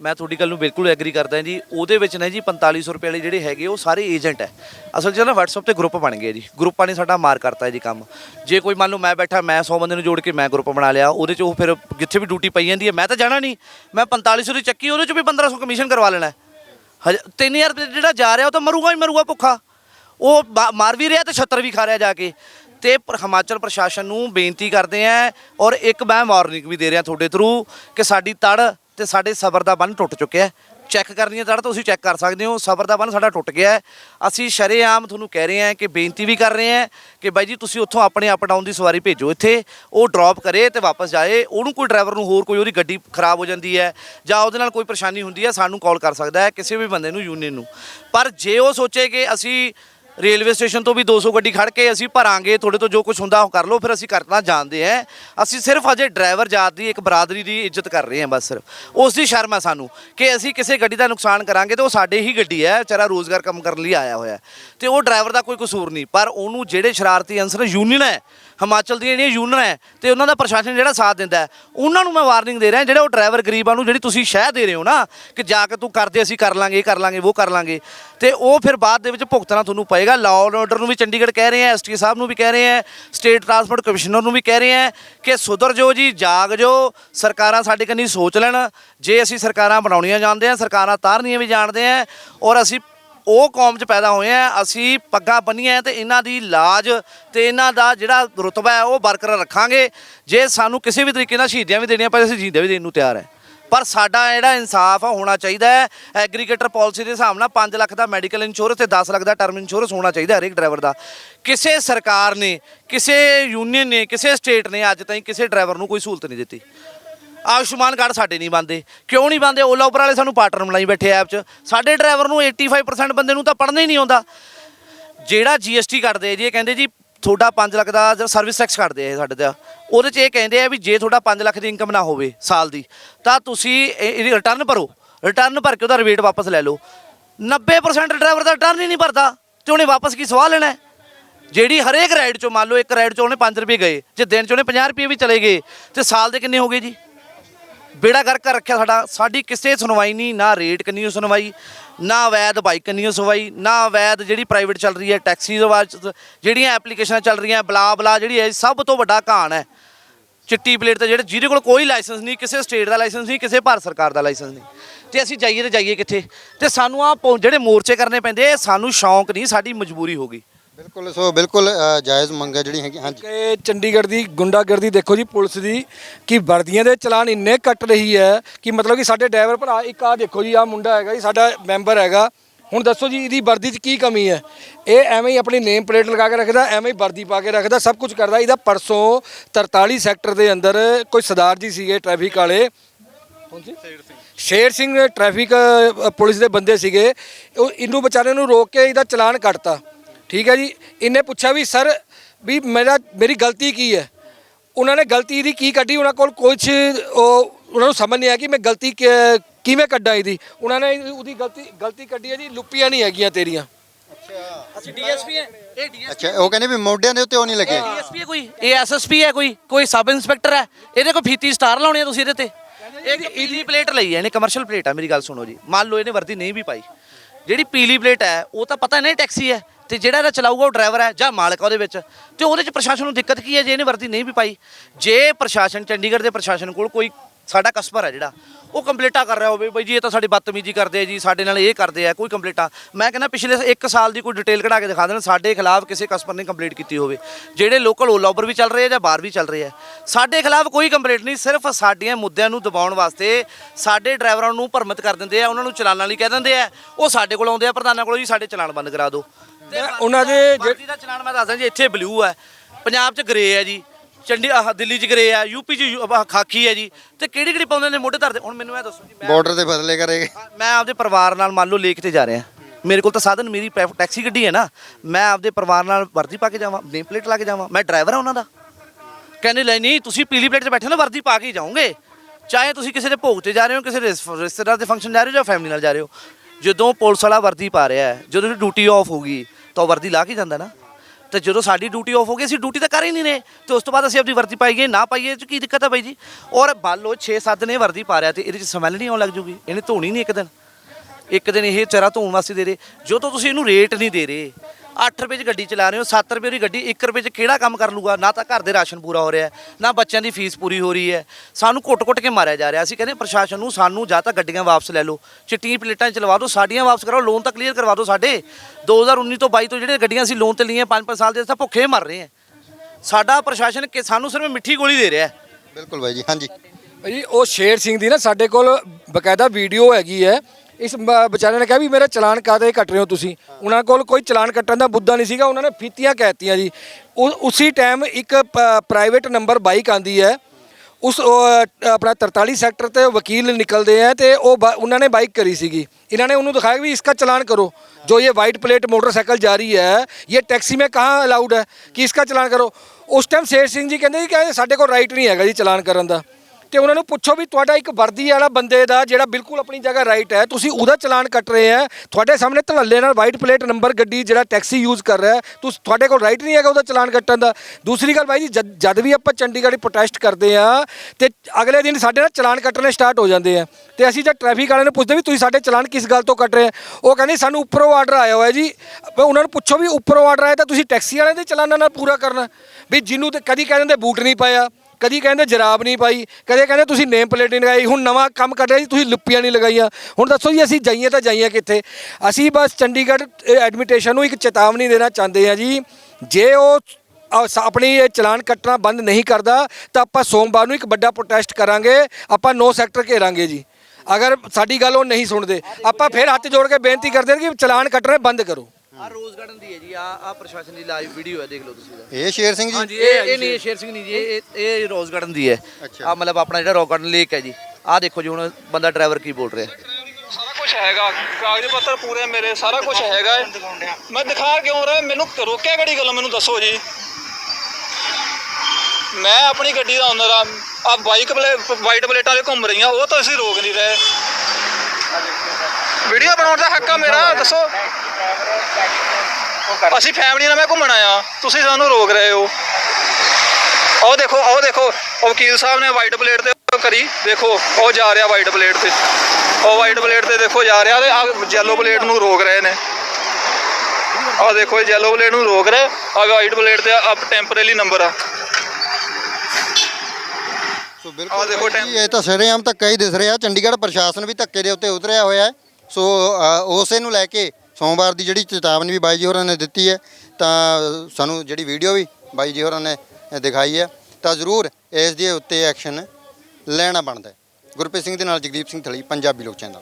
ਮੈਂ ਤੁਹਾਡੀ ਗੱਲ ਨੂੰ ਬਿਲਕੁਲ ਐਗਰੀ ਕਰਦਾ ਜੀ। ਉਹਦੇ ਵਿੱਚ ਨੇ ਜੀ 4500 ਰੁਪਏ ਵਾਲੇ ਜਿਹੜੇ ਹੈਗੇ ਉਹ ਸਾਰੇ ਏਜੰਟ ਹੈ। ਅਸਲ 'ਚ ਨਾ WhatsApp ਤੇ ਗਰੁੱਪ ਬਣ ਗਏ ਜੀ। ਗਰੁੱਪਾਂ ਨੇ ਸਾਡਾ ਮਾਰ ਕਰਤਾ ਹੈ ਜੀ ਕੰਮ। ਜੇ ਕੋਈ ਮੰਨ ਲਓ ਮੈਂ ਬੈਠਾ ਮੈਂ 100 ਬੰਦੇ ਨੂੰ ਜੋੜ ਕੇ ਮੈਂ ਗਰੁੱਪ ਬਣਾ ਲਿਆ ਉਹਦੇ 'ਚ ਉਹ ਫਿਰ ਜਿੱਥੇ ਵੀ ਡਿਊਟੀ ਪਈ ਜਾਂਦੀ ਹੈ। ਮੈਂ ਤਾਂ ਜਾਣਾ ਨਹੀਂ। ਮੈਂ 4500 ਦੀ ਚੱਕੀ ਉਹਦੇ 'ਚ ਵੀ 1500 ਕਮਿਸ਼ਨ ਕਰਵਾ ਲੈਣਾ ਹੈ। ਹਜੇ 3000 ਰੁਪਏ ਜਿਹੜਾ ਜਾ ਰਿਹਾ ਉਹ ਤਾਂ ਮਰੂਗਾ ਹੀ ਮਰੂਗਾ ਭੁੱਖਾ। ਉਹ ਬਾ- ਮਾਰ ਵੀ ਰਿਹਾ ਤੇ ਛੱਤਰ ਵੀ ਖਾ ਰਿਹਾ ਜਾ ਕੇ। ਤੇ ਹਿਮਾਚਲ ਪ੍ਰਸ਼ਾਸਨ ਨੂੰ ਬੇਨਤੀ ਕਰਦੇ ਆ ਔਰ ਇੱਕ ਮੈਂ ਵਾਰਨਿੰਗ ਵੀ ਦੇ ਰਿਹਾ ਤੁਹਾਡੇ ਥਰੂ ਕਿ ਸਾਡੀ ਤੜ ਤੇ ਸਾਡੇ ਸਬਰ ਦਾ ਬੰਨ ਟੁੱਟ ਚੁੱਕਿਆ। ਚੈੱਕ ਕਰਨੀ ਹੈ ਤੜ ਤੁਸੀਂ ਚੈੱਕ ਕਰ ਸਕਦੇ ਹੋ, ਸਬਰ ਦਾ ਬੰਨ ਸਾਡਾ ਟੁੱਟ ਗਿਆ ਹੈ। ਅਸੀਂ ਸ਼ਰੇਆਮ ਤੁਹਾਨੂੰ ਕਹਿ ਰਹੇ ਹਾਂ ਕਿ ਬੇਨਤੀ ਵੀ ਕਰ ਰਹੇ ਹਾਂ ਕਿ ਬਾਈ ਜੀ ਤੁਸੀਂ ਉੱਥੋਂ ਆਪਣੇ ਅਪ ਡਾਊਨ ਦੀ ਸਵਾਰੀ ਭੇਜੋ ਇੱਥੇ, ਉਹ ਡ੍ਰੌਪ ਕਰੇ ਤੇ ਵਾਪਸ ਜਾਏ, ਉਹਨੂੰ ਕੋਈ ਡਰਾਈਵਰ ਨੂੰ ਹੋਰ ਕੋਈ ਉਹਦੀ ਗੱਡੀ ਖਰਾਬ ਹੋ ਜਾਂਦੀ ਹੈ ਜਾਂ ਉਹਦੇ ਨਾਲ ਕੋਈ ਪਰੇਸ਼ਾਨੀ ਹੁੰਦੀ ਹੈ, ਸਾਨੂੰ ਕਾਲ ਕਰ ਸਕਦਾ ਹੈ ਕਿਸੇ ਵੀ ਬੰਦੇ ਨੂੰ ਯੂਨੀਅਨ ਨੂੰ। ਪਰ ਜੇ ਉਹ ਸੋਚੇ ਕਿ ਅਸੀਂ ਰੇਲਵੇ ਸਟੇਸ਼ਨ ਤੋਂ ਵੀ 200 ਗੱਡੀ ਖੜ ਕੇ ਅਸੀਂ ਭਰਾਂਗੇ ਤੁਹਾਡੇ ਤੋਂ ਜੋ ਕੁਝ ਹੁੰਦਾ ਉਹ ਕਰ ਲਓ, ਫਿਰ ਅਸੀਂ ਕਰਨਾ ਜਾਣਦੇ ਹਾਂ ਅਸੀਂ ਸਿਰਫ ਅਜੇ ਡਰਾਈਵਰ ਜਾਤ ਦੀ, ਇੱਕ ਬਰਾਦਰੀ ਦੀ ਇੱਜ਼ਤ ਕਰ ਰਹੇ ਹਾਂ ਬਸ ਸਿਰਫ ਉਸ ਦੀ ਸ਼ਰਮ ਹੈ ਸਾਨੂੰ ਕਿ ਅਸੀਂ ਕਿਸੇ ਗੱਡੀ ਦਾ ਨੁਕਸਾਨ ਕਰਾਂਗੇ ਤੇ ਉਹ ਸਾਡੇ ਹੀ ਗੱਡੀ ਹੈ ਵਿਚਾਰਾ ਰੋਜ਼ਗਾਰ ਕੰਮ ਕਰਨ ਲਈ ਆਇਆ ਹੋਇਆ ਹੈ। ਤੇ ਉਹ ਡਰਾਈਵਰ ਦਾ ਕੋਈ ਕਸੂਰ ਨਹੀਂ, ਪਰ ਉਹਨੂੰ ਜਿਹੜੇ ਸ਼ਰਾਰਤੀ ਅੰਸਰ ਯੂਨੀਅਨ ਹੈ ਹਿਮਾਚਲ ਦੀਆਂ ਜਿਹੜੀਆਂ ਯੂਨੀਅਨ ਹੈ ਤੇ ਉਹਨਾਂ ਦਾ ਪ੍ਰਸ਼ਾਸਨ ਜਿਹੜਾ ਸਾਥ ਦਿੰਦਾ ਉਹਨਾਂ ਨੂੰ ਮੈਂ ਵਾਰਨਿੰਗ ਦੇ ਰਿਹਾ ਜਿਹੜੇ ਉਹ ਡਰਾਈਵਰ ਗਰੀਬਾਂ ਨੂੰ ਜਿਹੜੀ ਤੁਸੀਂ ਸ਼ਹਿ ਦੇ ਰਹੇ ਹੋ ਨਾ, ਕਿ ਜਾ ਕੇ ਤੂੰ ਕਰਦੇ ਅਸੀਂ ਕਰ ਲਾਂਗੇ, ਇਹ ਕਰ ਲਾਂਗੇ, ਉਹ ਕਰ ਲਾਂਗੇ। ਤੇ ਉਹ ਫਿਰ ਬਾਅਦ ਦੇ ਵਿੱਚ ਭੁਗਤਣਾ ਤੁਹਾਨੂੰ ਪਏਗਾ। ਲਾਅ ਐਂਡ ਆਰਡਰ ਨੂੰ ਵੀ ਚੰਡੀਗੜ੍ਹ ਕਹਿ ਰਹੇ ਆ ਐਸਟੀ ਸਾਹਿਬ ਨੂੰ ਵੀ ਕਹਿ ਰਹੇ ਆ ਸਟੇਟ ਟਰਾਂਸਪੋਰਟ ਕਮਿਸ਼ਨਰ ਨੂੰ ਵੀ ਕਹਿ ਰਹੇ ਆ ਕਿ ਸੁਧਰ ਜੋ ਜੀ, ਜਾਗ ਜੋ ਸਰਕਾਰਾਂ ਸਾਡੇ ਕੰਨੀ ਸੋਚ ਲੈਣ। ਜੇ ਅਸੀਂ ਸਰਕਾਰਾਂ ਬਣਾਉਣੀਆਂ ਜਾਣਦੇ ਆ, ਸਰਕਾਰਾਂ ਤਾਰਨੀਆਂ ਵੀ ਜਾਣਦੇ ਆ ਔਰ ਅਸੀਂ ਉਹ ਕੌਮ 'ਚ ਪੈਦਾ ਹੋਏ ਆ, ਅਸੀਂ ਪੱਗਾਂ ਬੰਨੀਆਂ ਤੇ ਇਹਨਾਂ ਦੀ ਲਾਜ ਤੇ ਇਹਨਾਂ ਦਾ ਜਿਹੜਾ ਰੁਤਬਾ ਹੈ ਉਹ ਬਰਕਰਾਰ ਰੱਖਾਂਗੇ। ਜੇ ਸਾਨੂੰ ਕਿਸੇ ਵੀ ਤਰੀਕੇ ਨਾਲ ਸ਼ਹੀਦੀਆਂ ਵੀ ਦੇਣੀਆਂ ਪਏ, ਅਸੀਂ ਸ਼ਹੀਦੀਆਂ ਵੀ ਦੇਣ ਨੂੰ ਤਿਆਰ ਹੈ ਪਰ ਸਾਡਾ ਜਿਹੜਾ ਇਨਸਾਫ ਆ, ਹੋਣਾ ਚਾਹੀਦਾ ਹੈ। ਐਗਰੀਗੇਟਰ ਪਾਲਿਸੀ ਦੇ ਹਿਸਾਬ ਨਾਲ 5 ਲੱਖ ਦਾ ਮੈਡੀਕਲ ਇੰਸ਼ੋਰੈਂਸ ਤੇ 10 ਲੱਖ ਦਾ ਟਰਮ ਇੰਸ਼ੋਰੈਂਸ ਹੋਣਾ ਚਾਹੀਦਾ ਹਰੇਕ ਡਰਾਈਵਰ ਦਾ। ਕਿਸੇ ਸਰਕਾਰ ਨੇ, ਕਿਸੇ ਯੂਨੀਅਨ ਨੇ, ਕਿਸੇ ਸਟੇਟ ਨੇ ਅੱਜ ਤਾਈਂ ਕਿਸੇ ਡਰਾਈਵਰ ਨੂੰ ਕੋਈ ਸਹੂਲਤ ਨਹੀਂ ਦਿੱਤੀ। ਆਯੁਸ਼ਮਾਨ ਕਾਰਡ ਸਾਡੇ ਨਹੀਂ ਬੰਦੇ ਕਿਉਂ ਨਹੀਂ ਬੰਦੇ ਓਲਾ ਉਬਰ ਵਾਲੇ ਸਾਨੂੰ ਪਾਰਟਨਰ ਬਣਾਈ ਬੈਠੇ ਐਪ 'ਚ। ਸਾਡੇ ਡਰਾਈਵਰ ਨੂੰ 85% ਬੰਦੇ ਨੂੰ ਤਾਂ ਪੜ੍ਹਨਾ ਹੀ ਨਹੀਂ ਆਉਂਦਾ। ਜਿਹੜਾ ਜੀਐਸਟੀ ਕੱਟਦੇ ਆ ਜੀ, ਇਹ ਕਹਿੰਦੇ ਜੀ, ਤੁਹਾਡਾ 5 ਲੱਖ ਦਾ ਜਿਹੜਾ ਸਰਵਿਸ ਟੈਕਸ ਕੱਟਦੇ ਆ ਸਾਡੇ ਦਾ। ਉਹਦੇ 'ਚ ਇਹ ਕਹਿੰਦੇ ਆ ਵੀ ਜੇ ਤੁਹਾਡਾ 5 ਲੱਖ ਦੀ ਇਨਕਮ ਨਾ ਹੋਵੇ ਸਾਲ ਦੀ, ਤਾਂ ਤੁਸੀਂ ਇਹ- ਇਹਦੀ ਰਿਟਰਨ ਭਰੋ। ਰਿਟਰਨ ਭਰ ਕੇ ਉਹਦਾ ਰਿਬੇਟ ਵਾਪਸ ਲੈ ਲਓ। 90% ਡਰਾਈਵਰ ਦਾ ਰਿਟਰਨ ਹੀ ਨਹੀਂ ਭਰਦਾ। ਤੇ ਉਹਨੇ ਵਾਪਸ ਕੀ ਸਵਾਲ ਲੈਣਾ ਜਿਹੜੀ ਹਰੇਕ ਰਾਈਡ 'ਚੋਂ ਮੰਨ ਲਓ, ਇੱਕ ਰਾਈਡ 'ਚੋਂ ਉਹਨੇ 5 ਰੁਪਏ ਗਏ, ਜੇ ਦਿਨ 'ਚ ਉਹਨੇ 50 ਰੁਪਏ ਵੀ ਚਲੇ ਗਏ, ਤੇ ਸਾਲ ਦੇ ਕਿੰਨੇ ਹੋ ਗਏ ਜੀ? ਬੇੜਾ ਗਰਕ ਕਰ ਰੱਖਿਆ ਸਾਡਾ। ਸਾਡੀ ਕਿਸੇ ਸੁਣਵਾਈ ਨਹੀਂ, ਨਾ ਰੇਟ ਕੰਨੀ ਸੁਣਵਾਈ, ਨਾ ਵੈਦ ਬਾਈਕ ਕੰਨੀ ਸੁਣਵਾਈ, ਨਾ ਵੈਦ ਜਿਹੜੀ ਪ੍ਰਾਈਵੇਟ ਚੱਲ ਰਹੀ ਹੈ ਟੈਕਸੀ ਦੇ ਬਾਅਦ ਜਿਹੜੀਆਂ ਐਪਲੀਕੇਸ਼ਨਾਂ ਚੱਲ ਰਹੀਆਂ, ਬਲਾ ਬਲਾ ਜਿਹੜੀ ਹੈ ਸਭ ਤੋਂ ਵੱਡਾ ਘਾਣ ਹੈ। ਚਿੱਟੀ ਪਲੇਟ ਤੇ ਜਿਹੜੇ ਜਿਹਦੇ ਕੋਲ ਕੋਈ ਲਾਇਸੈਂਸ ਨਹੀਂ, ਕਿਸੇ ਸਟੇਟ ਦਾ ਲਾਇਸੈਂਸ ਨਹੀਂ, ਕਿਸੇ ਭਾਰਤ ਸਰਕਾਰ ਦਾ ਲਾਇਸੈਂਸ ਨਹੀਂ। ਤੇ ਅਸੀਂ ਜਾਈਏ ਤੇ ਜਾਈਏ ਕਿੱਥੇ? ਤੇ ਸਾਨੂੰ ਆ ਜਿਹੜੇ ਮੋਰਚੇ ਕਰਨੇ ਪੈਂਦੇ ਸਾਨੂੰ ਸ਼ੌਂਕ ਨਹੀਂ, ਸਾਡੀ ਮਜਬੂਰੀ ਹੋ ਗਈ। ਬਿਲਕੁਲ ਸੋ ਬਿਲਕੁਲ ਅ, ਜਾਇਜ਼ ਮੰਗਾਂ ਜਿਹੜੀ ਹੈਗੀ ਹਾਂਜੀ। ਕਿ ਚੰਡੀਗੜ੍ਹ ਦੀ ਗੁੰਡਾਗਰਦੀ ਦੇਖੋ ਜੀ ਪੁਲਿਸ ਦੀ ਕਿ ਵਰਦੀਆਂ ਦੇ ਚਲਾਨ ਇੰਨੇ ਕੱਟ ਰਹੀ ਹੈ ਕਿ ਮਤਲਬ ਕਿ ਸਾਡੇ ਡਰਾਈਵਰ ਭਰਾ ਇੱਕ ਆ ਦੇਖੋ ਜੀ ਆ ਮੁੰਡਾ ਹੈਗਾ ਜੀ ਸਾਡਾ ਮੈਂਬਰ ਹੈਗਾ। ਹੁਣ ਦੱਸੋ ਜੀ ਇਹਦੀ ਵਰਦੀ 'ਚ ਕੀ ਕਮੀ ਹੈ? ਇਹ ਐਵੇਂ ਹੀ ਆਪਣੀ ਨੇਮ ਪਲੇਟ ਲਗਾ ਕੇ ਰੱਖਦਾ ਐਵੇਂ ਹੀ ਵਰਦੀ ਪਾ ਕੇ ਰੱਖਦਾ ਸਭ ਕੁਝ ਕਰਦਾ। ਇਹਦਾ ਪਰਸੋਂ 43 ਸੈਕਟਰ ਦੇ ਅੰਦਰ ਕੋਈ ਸਰਦਾਰ ਜੀ ਸੀਗੇ ਟ੍ਰੈਫਿਕ ਵਾਲੇ। ਕੌਣ ਸੀ? ਸ਼ੇਰ ਸਿੰਘ ਟ੍ਰੈਫਿਕ ਅ, ਪੁਲਿਸ ਦੇ ਬੰਦੇ ਸੀਗੇ। ਉਹ ਇਹਨੂੰ ਵਿਚਾਰੇ ਨੂੰ ਰੋਕ ਕੇ ਇਹਦਾ ਚਲਾਨ ਕੱਟਤਾ। ਠੀਕ ਹੈ ਜੀ। ਇਹਨੇ ਪੁੱਛਿਆ ਵੀ ਸਰ ਵੀ ਮੇਰਾ ਮੇਰੀ ਗਲਤੀ ਕੀ ਹੈ? ਉਹਨਾਂ ਨੇ ਗਲਤੀ ਦੀ ਕੀ ਕੱਢੀ? ਉਹਨਾਂ ਕੋਲ ਕੁਝ ਉਹ ਉਹਨਾਂ ਨੂੰ ਸਮਝ ਨਹੀਂ ਆਇਆ ਕਿ ਮੈਂ ਗਲਤੀ ਕਿਵੇਂ ਕੱਢਾਂ ਇਹਦੀ? ਉਹਨਾਂ ਨੇ ਉਹਦੀ ਗਲਤੀ ਗਲਤੀ ਕੱਢੀ ਹੈ ਜੀ। ਲੁੱਪੀਆਂ ਨਹੀਂ ਹੈਗੀਆਂ ਤੇਰੀਆਂ। ਅਸੀਂ ਡੀਐਸਪੀ ਹੈ? ਇਹ ਡੀਐਸਪੀ ਅੱਛਾ ਉਹ ਕਹਿੰਦੇ ਵੀ ਮੋਢਿਆਂ ਦੇ ਉੱਤੇ ਉਹ ਨਹੀਂ ਲੱਗੇ। ਡੀਐਸਪੀ ਹੈ ਕੋਈ? ਇਹ ਐਸਐਸਪੀ ਹੈ ਕੋਈ? ਕੋਈ ਸਬ ਇੰਸਪੈਕਟਰ ਹੈ? ਇਹਦੇ ਕੋਈ ਫੀਤੀ ਸਟਾਰ ਲਾਉਣੀ ਹੈ ਤੁਸੀਂ ਇਹਦੇ ਤੇ? ਇੱਕ ਪੀਲੀ ਪਲੇਟ ਲਈ ਹੈ ਇਹਨੇ ਕਮਰਸ਼ੀਅਲ ਪਲੇਟ ਹੈ ਮੇਰੀ ਗੱਲ ਸੁਣੋ ਜੀ। ਮੰਨ ਲਓ ਇਹਨੇ ਵਰਦੀ ਨਹੀਂ ਵੀ ਪਾਈ। ਜਿਹੜੀ ਪੀਲੀ ਪਲੇਟ ਹੈ ਉਹ ਤਾਂ ਪਤਾ ਨਹੀਂ ਟੈਕਸੀ ਹੈ। ਤੇ ਜਿਹੜਾ ਇਹਦਾ ਚਲਾਊਗਾ ਉਹ ਡਰਾਈਵਰ ਹੈ ਜਾਂ ਮਾਲਕ ਆ ਉਹਦੇ ਵਿੱਚ। ਤੇ ਉਹਦੇ ਚ ਪ੍ਰਸ਼ਾਸਨ ਨੂੰ ਦਿੱਕਤ ਕੀ ਹੈ? ਜੇ ਇਹਨੇ ਵਰਦੀ ਨਹੀਂ ਵੀ ਪਾਈ, ਜੇ ਪ੍ਰਸ਼ਾਸਨ, ਚੰਡੀਗੜ੍ਹ ਦੇ ਪ੍ਰਸ਼ਾਸਨ ਕੋਲ ਕੋਈ ਸਾਡਾ ਕਸਬਰ ਹੈ ਜਿਹੜਾ ਉਹ ਕੰਪਲੀਟਾਂ ਕਰ ਰਿਹਾ ਹੋਵੇ ਬਈ ਜੀ ਇਹ ਤਾਂ ਸਾਡੀ ਬਦਤਮੀਜ਼ੀ ਕਰਦੇ ਆ ਜੀ ਸਾਡੇ ਨਾਲ ਇਹ ਕਰਦੇ ਆ ਕੋਈ ਕੰਪਲੀਟਾਂ। ਮੈਂ ਕਹਿੰਦਾ ਪਿਛਲੇ 1 ਸਾਲ ਦੀ ਕੋਈ ਡਿਟੇਲ ਕਢਾ ਕੇ ਦਿਖਾ ਦੇਣ ਸਾਡੇ ਖਿਲਾਫ ਕਿਸੇ ਕਸਬਰ ਨੇ ਕੰਪਲੀਟ ਕੀਤੀ ਹੋਵੇ। ਜਿਹੜੇ ਲੋਕਲ ਓਲਾ ਉਬਰ ਵੀ ਚੱਲ ਰਹੇ ਆ ਜਾਂ ਬਾਹਰ ਵੀ ਚੱਲ ਰਹੇ ਆ ਸਾਡੇ ਖਿਲਾਫ ਕੋਈ ਕੰਪਲੀਟ ਨਹੀਂ ਸਿਰਫ ਸਾਡੀਆਂ ਮੁੱਦਿਆਂ ਨੂੰ ਦਬਾਉਣ ਵਾਸਤੇ ਸਾਡੇ ਡਰਾਈਵਰਾਂ ਨੂੰ ਭਰਮਤ ਕਰ ਦਿੰਦੇ ਆ ਉਹਨਾਂ ਨੂੰ ਚਲਾਨਾਂ ਲਈ ਕਹਿ ਦਿੰਦੇ ਆ ਉਹ ਸਾਡੇ ਕੋਲ ਆਉਂਦੇ ਆ ਪ੍ਰਧਾਨਾਂ ਕੋਲ ਜੀ ਸਾਡੇ ਚਲਾਨ ਬੰਦ ਕਰਾ ਦਿਓ। ਉਹਨਾਂ ਦੇ ਜੇ- ਵਰਦੀ ਦਾ ਚਲਾਨ ਮੈਂ ਦੱਸਦਾ ਜੀ ਇੱਥੇ ਬਲੂ ਹੈ ਪੰਜਾਬ 'ਚ ਗ੍ਰੇ ਹੈ ਜੀ। ਚੰਡੀ ਆਹ ਦਿੱਲੀ 'ਚ ਗ੍ਰੇ ਹੈ ਯੂਪੀ 'ਚ ਯੂ- ਆਹ ਖਾਕੀ ਹੈ ਜੀ। ਤੇ ਕਿਹੜੀ ਕਿਹੜੀ ਪਾਉਂਦੇ ਨੇ ਮੋਢੇ ਧਰਦੇ? ਹੁਣ ਮੈਨੂੰ ਇਹ ਦੱਸੋ ਜੀ ਮੈਂ ਬਾਰਡਰ ਤੇ ਬਦਲੇ ਕਰੇਗੇ। ਮੈਂ ਆਪਦੇ ਪਰਿਵਾਰ ਨਾਲ ਮੰਨ ਲਓ ਲੇਕ ਤੇ ਜਾ ਰਿਹਾ। ਮੇਰੇ ਕੋਲ ਤਾਂ ਸਾਧਨ ਮੇਰੀ ਪੈ- ਟੈਕਸੀ ਗੱਡੀ ਹੈ ਨਾ। ਮੈਂ ਆਪਦੇ ਪਰਿਵਾਰ ਨਾਲ ਵਰਦੀ ਪਾ ਕੇ ਜਾਵਾਂ ਨੇਮ ਪਲੇਟ ਲਾ ਕੇ ਜਾਵਾਂ। ਮੈਂ ਡਰਾਈਵਰ ਹਾਂ ਉਹਨਾਂ ਦਾ। ਕਹਿੰਦੇ ਲੈ ਨਹੀਂ ਤੁਸੀਂ ਪੀਲੀ ਪਲੇਟ 'ਤੇ ਬੈਠੇ ਹੋ ਨਾ ਵਰਦੀ ਪਾ ਕੇ ਹੀ ਜਾਓਗੇ। ਚਾਹੇ ਤੁਸੀਂ ਕਿਸੇ ਦੇ ਭੋਗ ਤੇ ਜਾ ਰਹੇ ਹੋ ਕਿਸੇ ਰਿਸ- ਰਿਸ਼ਤੇਦਾਰ ਦੇ ਫੰਕਸ਼ਨ ਜਾ ਰਹੇ ਹੋ ਜਾਂ ਫੈਮਿਲੀ ਨਾਲ ਜਾ ਰਹੇ ਹੋ। ਜਦੋਂ ਪੁਲਿਸ ਵਾਲਾ ਵਰਦੀ ਪਾ ਰਿਹਾ ਹੈ ਜਦੋਂ ਡਿਊਟੀ ਆਫ ਹੋਗੀ ਤਾਂ ਉਹ ਵਰਦੀ ਲਾ ਕੇ ਜਾਂਦਾ ਨਾ। ਤੇ ਜਦੋਂ ਸਾਡੀ ਡਿਊਟੀ ਆਫ ਹੋ ਗਈ, ਅਸੀਂ ਡਿਊਟੀ ਤਾਂ ਕਰ ਹੀ ਨਹੀਂ ਰਹੇ। ਤੇ ਉਸ ਤੋਂ ਬਾਅਦ ਅਸੀਂ ਆਪਣੀ ਵਰਦੀ ਪਾਈਏ ਨਾ ਪਾਈਏ 'ਚ ਕੀ ਦਿੱਕਤ ਹੈ ਬਾਈ ਜੀ? ਔਰ ਮੰਨ ਲਓ 6-7 ਨੇ ਵਰਦੀ ਪਾ ਰਿਆ ਤੇ ਇਹਦੇ 'ਚ ਸਮੈਲ ਨਹੀਂ ਆਉਣ ਲੱਗ ਜੂਗੀ। ਇਹਨੇ ਧੋਣੀ ਨਹੀਂ ਇੱਕ ਦਿਨ। ਇੱਕ ਦਿਨ ਇਹ ਚਰਾ ਧੋਣ ਵਾਸਤੇ ਦੇ ਰਹੇ। ਜਦੋਂ ਤੁਸੀਂ ਇਹਨੂੰ ਰੇਟ ਨਹੀਂ ਦੇ ਰਹੇ 8 ਰੁਪਏ 'ਚ ਗੱਡੀ ਚਲਾ ਰਹੇ ਹੋ 7 ਰੁਪਏ ਦੀ ਗੱਡੀ 1 ਰੁਪਏ 'ਚ ਕਿਹੜਾ ਕੰਮ ਕਰ ਲੂਗਾ? ਨਾ ਤਾਂ ਘਰ ਦੇ ਰਾਸ਼ਨ ਪੂਰਾ ਹੋ ਰਿਹਾ ਹੈ, ਨਾ ਬੱਚਿਆਂ ਦੀ ਫੀਸ ਪੂਰੀ ਹੋ ਰਹੀ ਹੈ। ਸਾਨੂੰ ਕੁੱਟ-ਕੁੱਟ ਕੇ ਮਾਰਿਆ ਜਾ ਰਿਹਾ। ਅਸੀਂ ਕਹਿੰਦੇ ਪ੍ਰਸ਼ਾਸਨ ਨੂੰ ਸਾਨੂੰ ਜਾਂ ਤਾਂ ਗੱਡੀਆਂ ਵਾਪਸ ਲੈ ਲਓ ਚਿੱਟੀਆਂ ਪਲੇਟਾਂ ਚਲਵਾ ਦਿਓ ਸਾਡੀਆਂ ਵਾਪਸ ਕਰਾਓ ਲੋਨ ਤਾਂ ਕਲੀਅਰ ਕਰਵਾ ਦਿਓ ਸਾਡੇ। 2019 ਤੋਂ 22 ਤੋਂ ਜਿਹੜੇ ਗੱਡੀਆਂ ਅਸੀਂ ਲੋਨ ਤੇ ਲਈਆਂ 5-5 ਸਾਲ ਦੇ ਅਸੀਂ ਤਾਂ ਭੁੱਖੇ ਮਰ ਰਹੇ ਹਾਂ। ਸਾਡਾ ਪ੍ਰਸ਼ਾਸਨ ਕਿ ਸਾਨੂੰ ਸਿਰਫ ਮਿੱਠੀ ਗੋਲੀ ਦੇ ਰਿਹਾ ਹੈ। ਬਿਲਕੁਲ ਬਾਈ ਜੀ ਹਾਂਜੀ। ਭਾਜੀ ਉਹ ਸ਼ੇਰ ਸਿੰਘ ਦੀ ਨਾ ਸਾਡੇ ਕੋਲ ਬਕਾਇਦਾ ਵੀਡੀਓ ਹੈਗੀ ਹੈ। ਇਸ ਬ- ਵਿਚਾਰੇ ਨੇ ਕਿਹਾ ਵੀ ਮੇਰਾ ਚਲਾਨ ਕਾਦੇ ਕੱਟ ਰਹੇ ਹੋ ਤੁਸੀਂ ਉਹਨਾਂ ਕੋਲ ਕੋਈ ਚਲਾਨ ਕੱਟਣ ਦਾ ਮੁੱਦਾ ਨਹੀਂ ਸੀਗਾ ਉਹਨਾਂ ਨੇ ਫੀਤੀਆਂ ਕਹਿਤੀਆਂ ਜੀ ਉਹ ਉਸੇ ਟਾਈਮ ਇੱਕ ਪ੍ਰਾਈਵੇਟ ਨੰਬਰ ਬਾਈਕ ਆਂਦੀ ਹੈ ਉਸ ਉਹ, ਅ, ਆਪਣਾ 43 ਸੈਕਟਰ ਤੇ ਵਕੀਲ ਨਿਕਲਦੇ ਆ ਤੇ ਉਹ ਬਾ- ਉਹਨਾਂ ਨੇ ਬਾਈਕ ਕਰੀ ਸੀਗੀ ਇਹਨਾਂ ਨੇ ਉਹਨੂੰ ਦਿਖਾਇਆ ਵੀ इसका चलान करो जो ये वाइट प्लेट मोटरसाइकिल जा रही है ये टैक्सी में कहाँ अलाउड है कि इसका चलान करो ਉਸ ਟਾਈਮ ਸ਼ੇਰ ਸਿੰਘ ਜੀ ਕਹਿੰਦੇ ਕਿ ਇਹ ਸਾਡੇ ਕੋਲ ਰਾਈਟ ਨਹੀਂ ਹੈਗਾ ਜੀ ਚਲਾਨ ਕਰਨ ਦਾ ਤੇ ਉਹਨਾਂ ਨੂੰ ਪੁੱਛੋ ਵੀ ਤੁਹਾਡਾ ਇੱਕ ਵਰਦੀ ਵਾਲਾ ਬੰਦੇ ਦਾ ਜਿਹੜਾ ਬਿਲਕੁਲ ਆਪਣੀ ਜਗ੍ਹਾ ਰਾਈਟ ਹੈ, ਤੁਸੀਂ ਉਹਦਾ ਚਲਾਨ ਕੱਟ ਰਹੇ ਆ ਤੁਹਾਡੇ ਸਾਹਮਣੇ ਧੜੱਲੇ ਨਾਲ ਵਾਈਟ ਪਲੇਟ ਨੰਬਰ ਗੱਡੀ ਜਿਹੜਾ ਟੈਕਸੀ ਯੂਜ਼ ਕਰ ਰਿਹਾ ਤੁਸੀਂ, ਤੁਹਾਡੇ ਕੋਲ ਰਾਈਟ ਨਹੀਂ ਹੈਗਾ ਉਹਦਾ ਚਲਾਨ ਕੱਟਣ ਦਾ। ਦੂਸਰੀ ਗੱਲ ਬਾਈ ਜੀ, ਜਦ ਜਦ ਵੀ ਆਪਾਂ ਚੰਡੀਗੜ੍ਹ ਪ੍ਰੋਟੈਸਟ ਕਰਦੇ ਆ ਤੇ ਅਗਲੇ ਦਿਨ ਸਾਡੇ ਨਾਲ ਚਲਾਨ ਕੱਟਣੇ ਸਟਾਰਟ ਹੋ ਜਾਂਦੇ ਆ ਤੇ ਅਸੀਂ ਜਦ ਟ੍ਰੈਫਿਕ ਵਾਲਿਆਂ ਨੂੰ ਪੁੱਛਦੇ ਵੀ ਤੁਸੀਂ ਸਾਡੇ ਚਲਾਨ ਕਿਸ ਗੱਲ ਤੋਂ ਕੱਟ ਰਹੇ ਆ ਉਹ ਕਹਿੰਦੇ ਸਾਨੂੰ ਉੱਪਰੋਂ ਆਰਡਰ ਆਇਆ ਹੋਇਆ ਜੀ। ਵੀ ਉਹਨਾਂ ਨੂੰ ਪੁੱਛੋ ਵੀ ਉੱਪਰੋਂ ਆਰਡਰ ਆਇਆ ਤਾਂ ਤੁਸੀਂ ਟੈਕਸੀ ਵਾਲਿਆਂ ਦੇ ਚਲਾਨਾਂ ਨਾਲ ਪੂਰਾ ਕਰਨਾ। ਵੀ ਜਿਹਨੂੰ ਤੇ ਕਦੀ ਕਹਿੰਦੇ ਬੂਟ ਨਹੀਂ ਪਾਇਆ। ਕਦੀ ਕਹਿੰਦੇ ਜਰਾਬ ਨਹੀਂ ਪਾਈ, ਕਦੇ ਕਹਿੰਦੇ ਤੁਸੀਂ ਨੇਮ ਪਲੇਟ ਨਹੀਂ ਲਗਾਈ, ਹੁਣ ਨਵਾਂ ਕੰਮ ਕਰ ਰਿਹਾ ਜੀ, ਤੁਸੀਂ ਲੁੱਪੀਆਂ ਨਹੀਂ ਲਗਾਈਆਂ। ਹੁਣ ਦੱਸੋ ਜੀ, ਅਸੀਂ ਜਾਈਏ ਤਾਂ ਜਾਈਏ ਕਿੱਥੇ? ਅਸੀਂ ਬਸ ਚੰਡੀਗੜ੍ਹ ਐਡਮਿਨਿਸਟ੍ਰੇਸ਼ਨ ਨੂੰ ਇੱਕ ਚੇਤਾਵਨੀ ਦੇਣਾ ਚਾਹੁੰਦੇ ਹਾਂ ਜੀ, ਜੇ ਉਹ ਆਪਣੀ ਇਹ ਚਲਾਨ ਕੱਟਣਾ ਬੰਦ ਨਹੀਂ ਕਰਦਾ, ਤਾਂ ਆਪਾਂ ਸੋਮਵਾਰ ਨੂੰ ਇੱਕ ਵੱਡਾ ਪ੍ਰੋਟੈਸਟ ਕਰਾਂਗੇ, ਆਪਾਂ ਨੋ ਸੈਕਟਰ ਘੇਰਾਂਗੇ ਜੀ। ਅਗਰ ਸਾਡੀ ਗੱਲ ਉਹ ਨਹੀਂ ਸੁਣਦੇ, ਆਪਾਂ ਫਿਰ ਹੱਥ ਜੋੜ ਕੇ ਬੇਨਤੀ ਕਰਦੇ ਹਾਂ ਕਿ ਚਲਾਨ ਕੱਟਣੇ ਬੰਦ ਕਰੋ। ਆ ਰੋਜ਼ ਗਾਰਡਨ ਦੀ ਹੈ ਜੀ ਆ ਆ ਪ੍ਰਸ਼ਾਸਨ ਦੀ ਲਾਈਵ ਵੀਡੀਓ ਹੈ ਦੇਖ ਲਓ ਤੁਸੀਂ। ਇਹ ਸ਼ੇਰ ਸਿੰਘ ਜੀ? ਹਾਂਜੀ ਇਹ ਇਹ ਨਹੀਂ ਇਹ ਸ਼ੇਰ ਸਿੰਘ ਨਹੀਂ ਜੀ ਇਹ ਇਹ- ਰੋਜ਼ ਗਾਰਡਨ ਦੀ ਹੈ। ਆ ਮਤਲਬ ਆਪਣਾ ਜਿਹੜਾ ਰੋਕ ਗਾਰਡਨ ਲੇਕ ਹੈ ਜੀ। ਆ ਦੇਖੋ ਜੀ ਹੁਣ ਬੰਦਾ ਡਰਾਈਵਰ ਕੀ ਬੋਲ ਰਿਹਾ। ਸਾਰਾ ਕੁਝ ਹੈਗਾ ਕਾਗਜ਼ ਪੱਤਰ ਪੂਰੇ ਮੇਰੇ ਸਾਰਾ ਕੁਝ ਹੈਗਾ ਹੈ। ਮੈਂ ਦਿਖਾ ਕਿਉਂ ਰਿਹਾ ਮੈਨੂੰ ਰੋਕਿਆ ਕਿਹੜੀ ਗੱਲ ਮੈਨੂੰ ਦੱਸੋ ਜੀ। ਮੈਂ ਆਪਣੀ ਗੱਡੀ ਦਾ ਓਨਰ ਆ ਆ ਬਾਈਕ ਵਾਈਟ ਪਲੇਟਾਂ ਦੇ ਘੁੰਮ ਰਹੀਆਂ ਉਹ ਤਾਂ ਅਸੀਂ ਰੋਕ ਨਹੀਂ ਰਹੇ। ਵੀਡੀਓ ਬਣਾਉਣ ਦਾ ਹੱਕ ਆ ਮੇਰਾ ਦੱਸੋ। ਅਸੀਂ ਫੈਮਿਲੀ ਨਾਲ ਮੈਂ ਘੁੰਮਣ ਆਇਆ। ਤੁਸੀਂ ਸਾਨੂੰ ਰੋਕ ਰਹੇ ਹੋ। ਉਹ ਦੇਖੋ ਉਹ ਦੇਖੋ ਉਹ ਵਕੀਲ ਸਾਹਿਬ ਨੇ ਵਾਈਟ ਪਲੇਟ ਤੇ ਕਰੀ। ਦੇਖੋ ਉਹ ਜਾ ਰਿਹਾ ਵਾਈਟ ਪਲੇਟ ਤੇ। ਉਹ ਵਾਈਟ ਪਲੇਟ ਤੇ ਦੇਖੋ ਜਾ ਰਿਹਾ ਤੇ ਆ ਯੈਲੋ ਪਲੇਟ ਨੂੰ ਰੋਕ ਰਹੇ ਨੇ। ਆ ਦੇਖੋ ਯੈਲੋ ਪਲੇਟ ਨੂੰ ਰੋਕ ਰਹੇ। ਆ ਵਾਈਟ ਪਲੇਟ ਤੇ ਆ ਟੈਂਪਰੇਰੀ ਨੰਬਰ ਆ। ਸੋ ਬਿਲਕੁਲ ਇਹ ਤਾਂ ਸਰੇਆਮ ਧੱਕਾ ਹੀ ਦਿਸ ਰਿਹਾ। ਚੰਡੀਗੜ੍ਹ ਪ੍ਰਸ਼ਾਸਨ ਵੀ ਧੱਕੇ ਦੇ ਉੱਤੇ ਉਤਰਿਆ ਹੋਇਆ ਹੈ। ਸੋ ਉਸੇ ਨੂੰ ਲੈ ਕੇ ਸੋਮਵਾਰ ਦੀ ਜਿਹੜੀ ਚੇਤਾਵਨੀ ਵੀ ਬਾਈ ਜੀ ਹੋਰਾਂ ਨੇ ਦਿੱਤੀ ਹੈ, ਤਾਂ ਸਾਨੂੰ ਜਿਹੜੀ ਵੀਡੀਓ ਵੀ ਬਾਈ ਜੀ ਹੋਰਾਂ ਨੇ ਦਿਖਾਈ ਹੈ, ਤਾਂ ਜ਼ਰੂਰ ਇਸ ਦੇ ਉੱਤੇ ਐਕਸ਼ਨ ਲੈਣਾ ਬਣਦਾ ਗੁਰਪ੍ਰੀਤ ਸਿੰਘ ਦੇ ਨਾਲ ਜਗਦੀਪ ਸਿੰਘ ਥਲੀ, ਪੰਜਾਬੀ ਲੋਕ ਚੈਨਲ।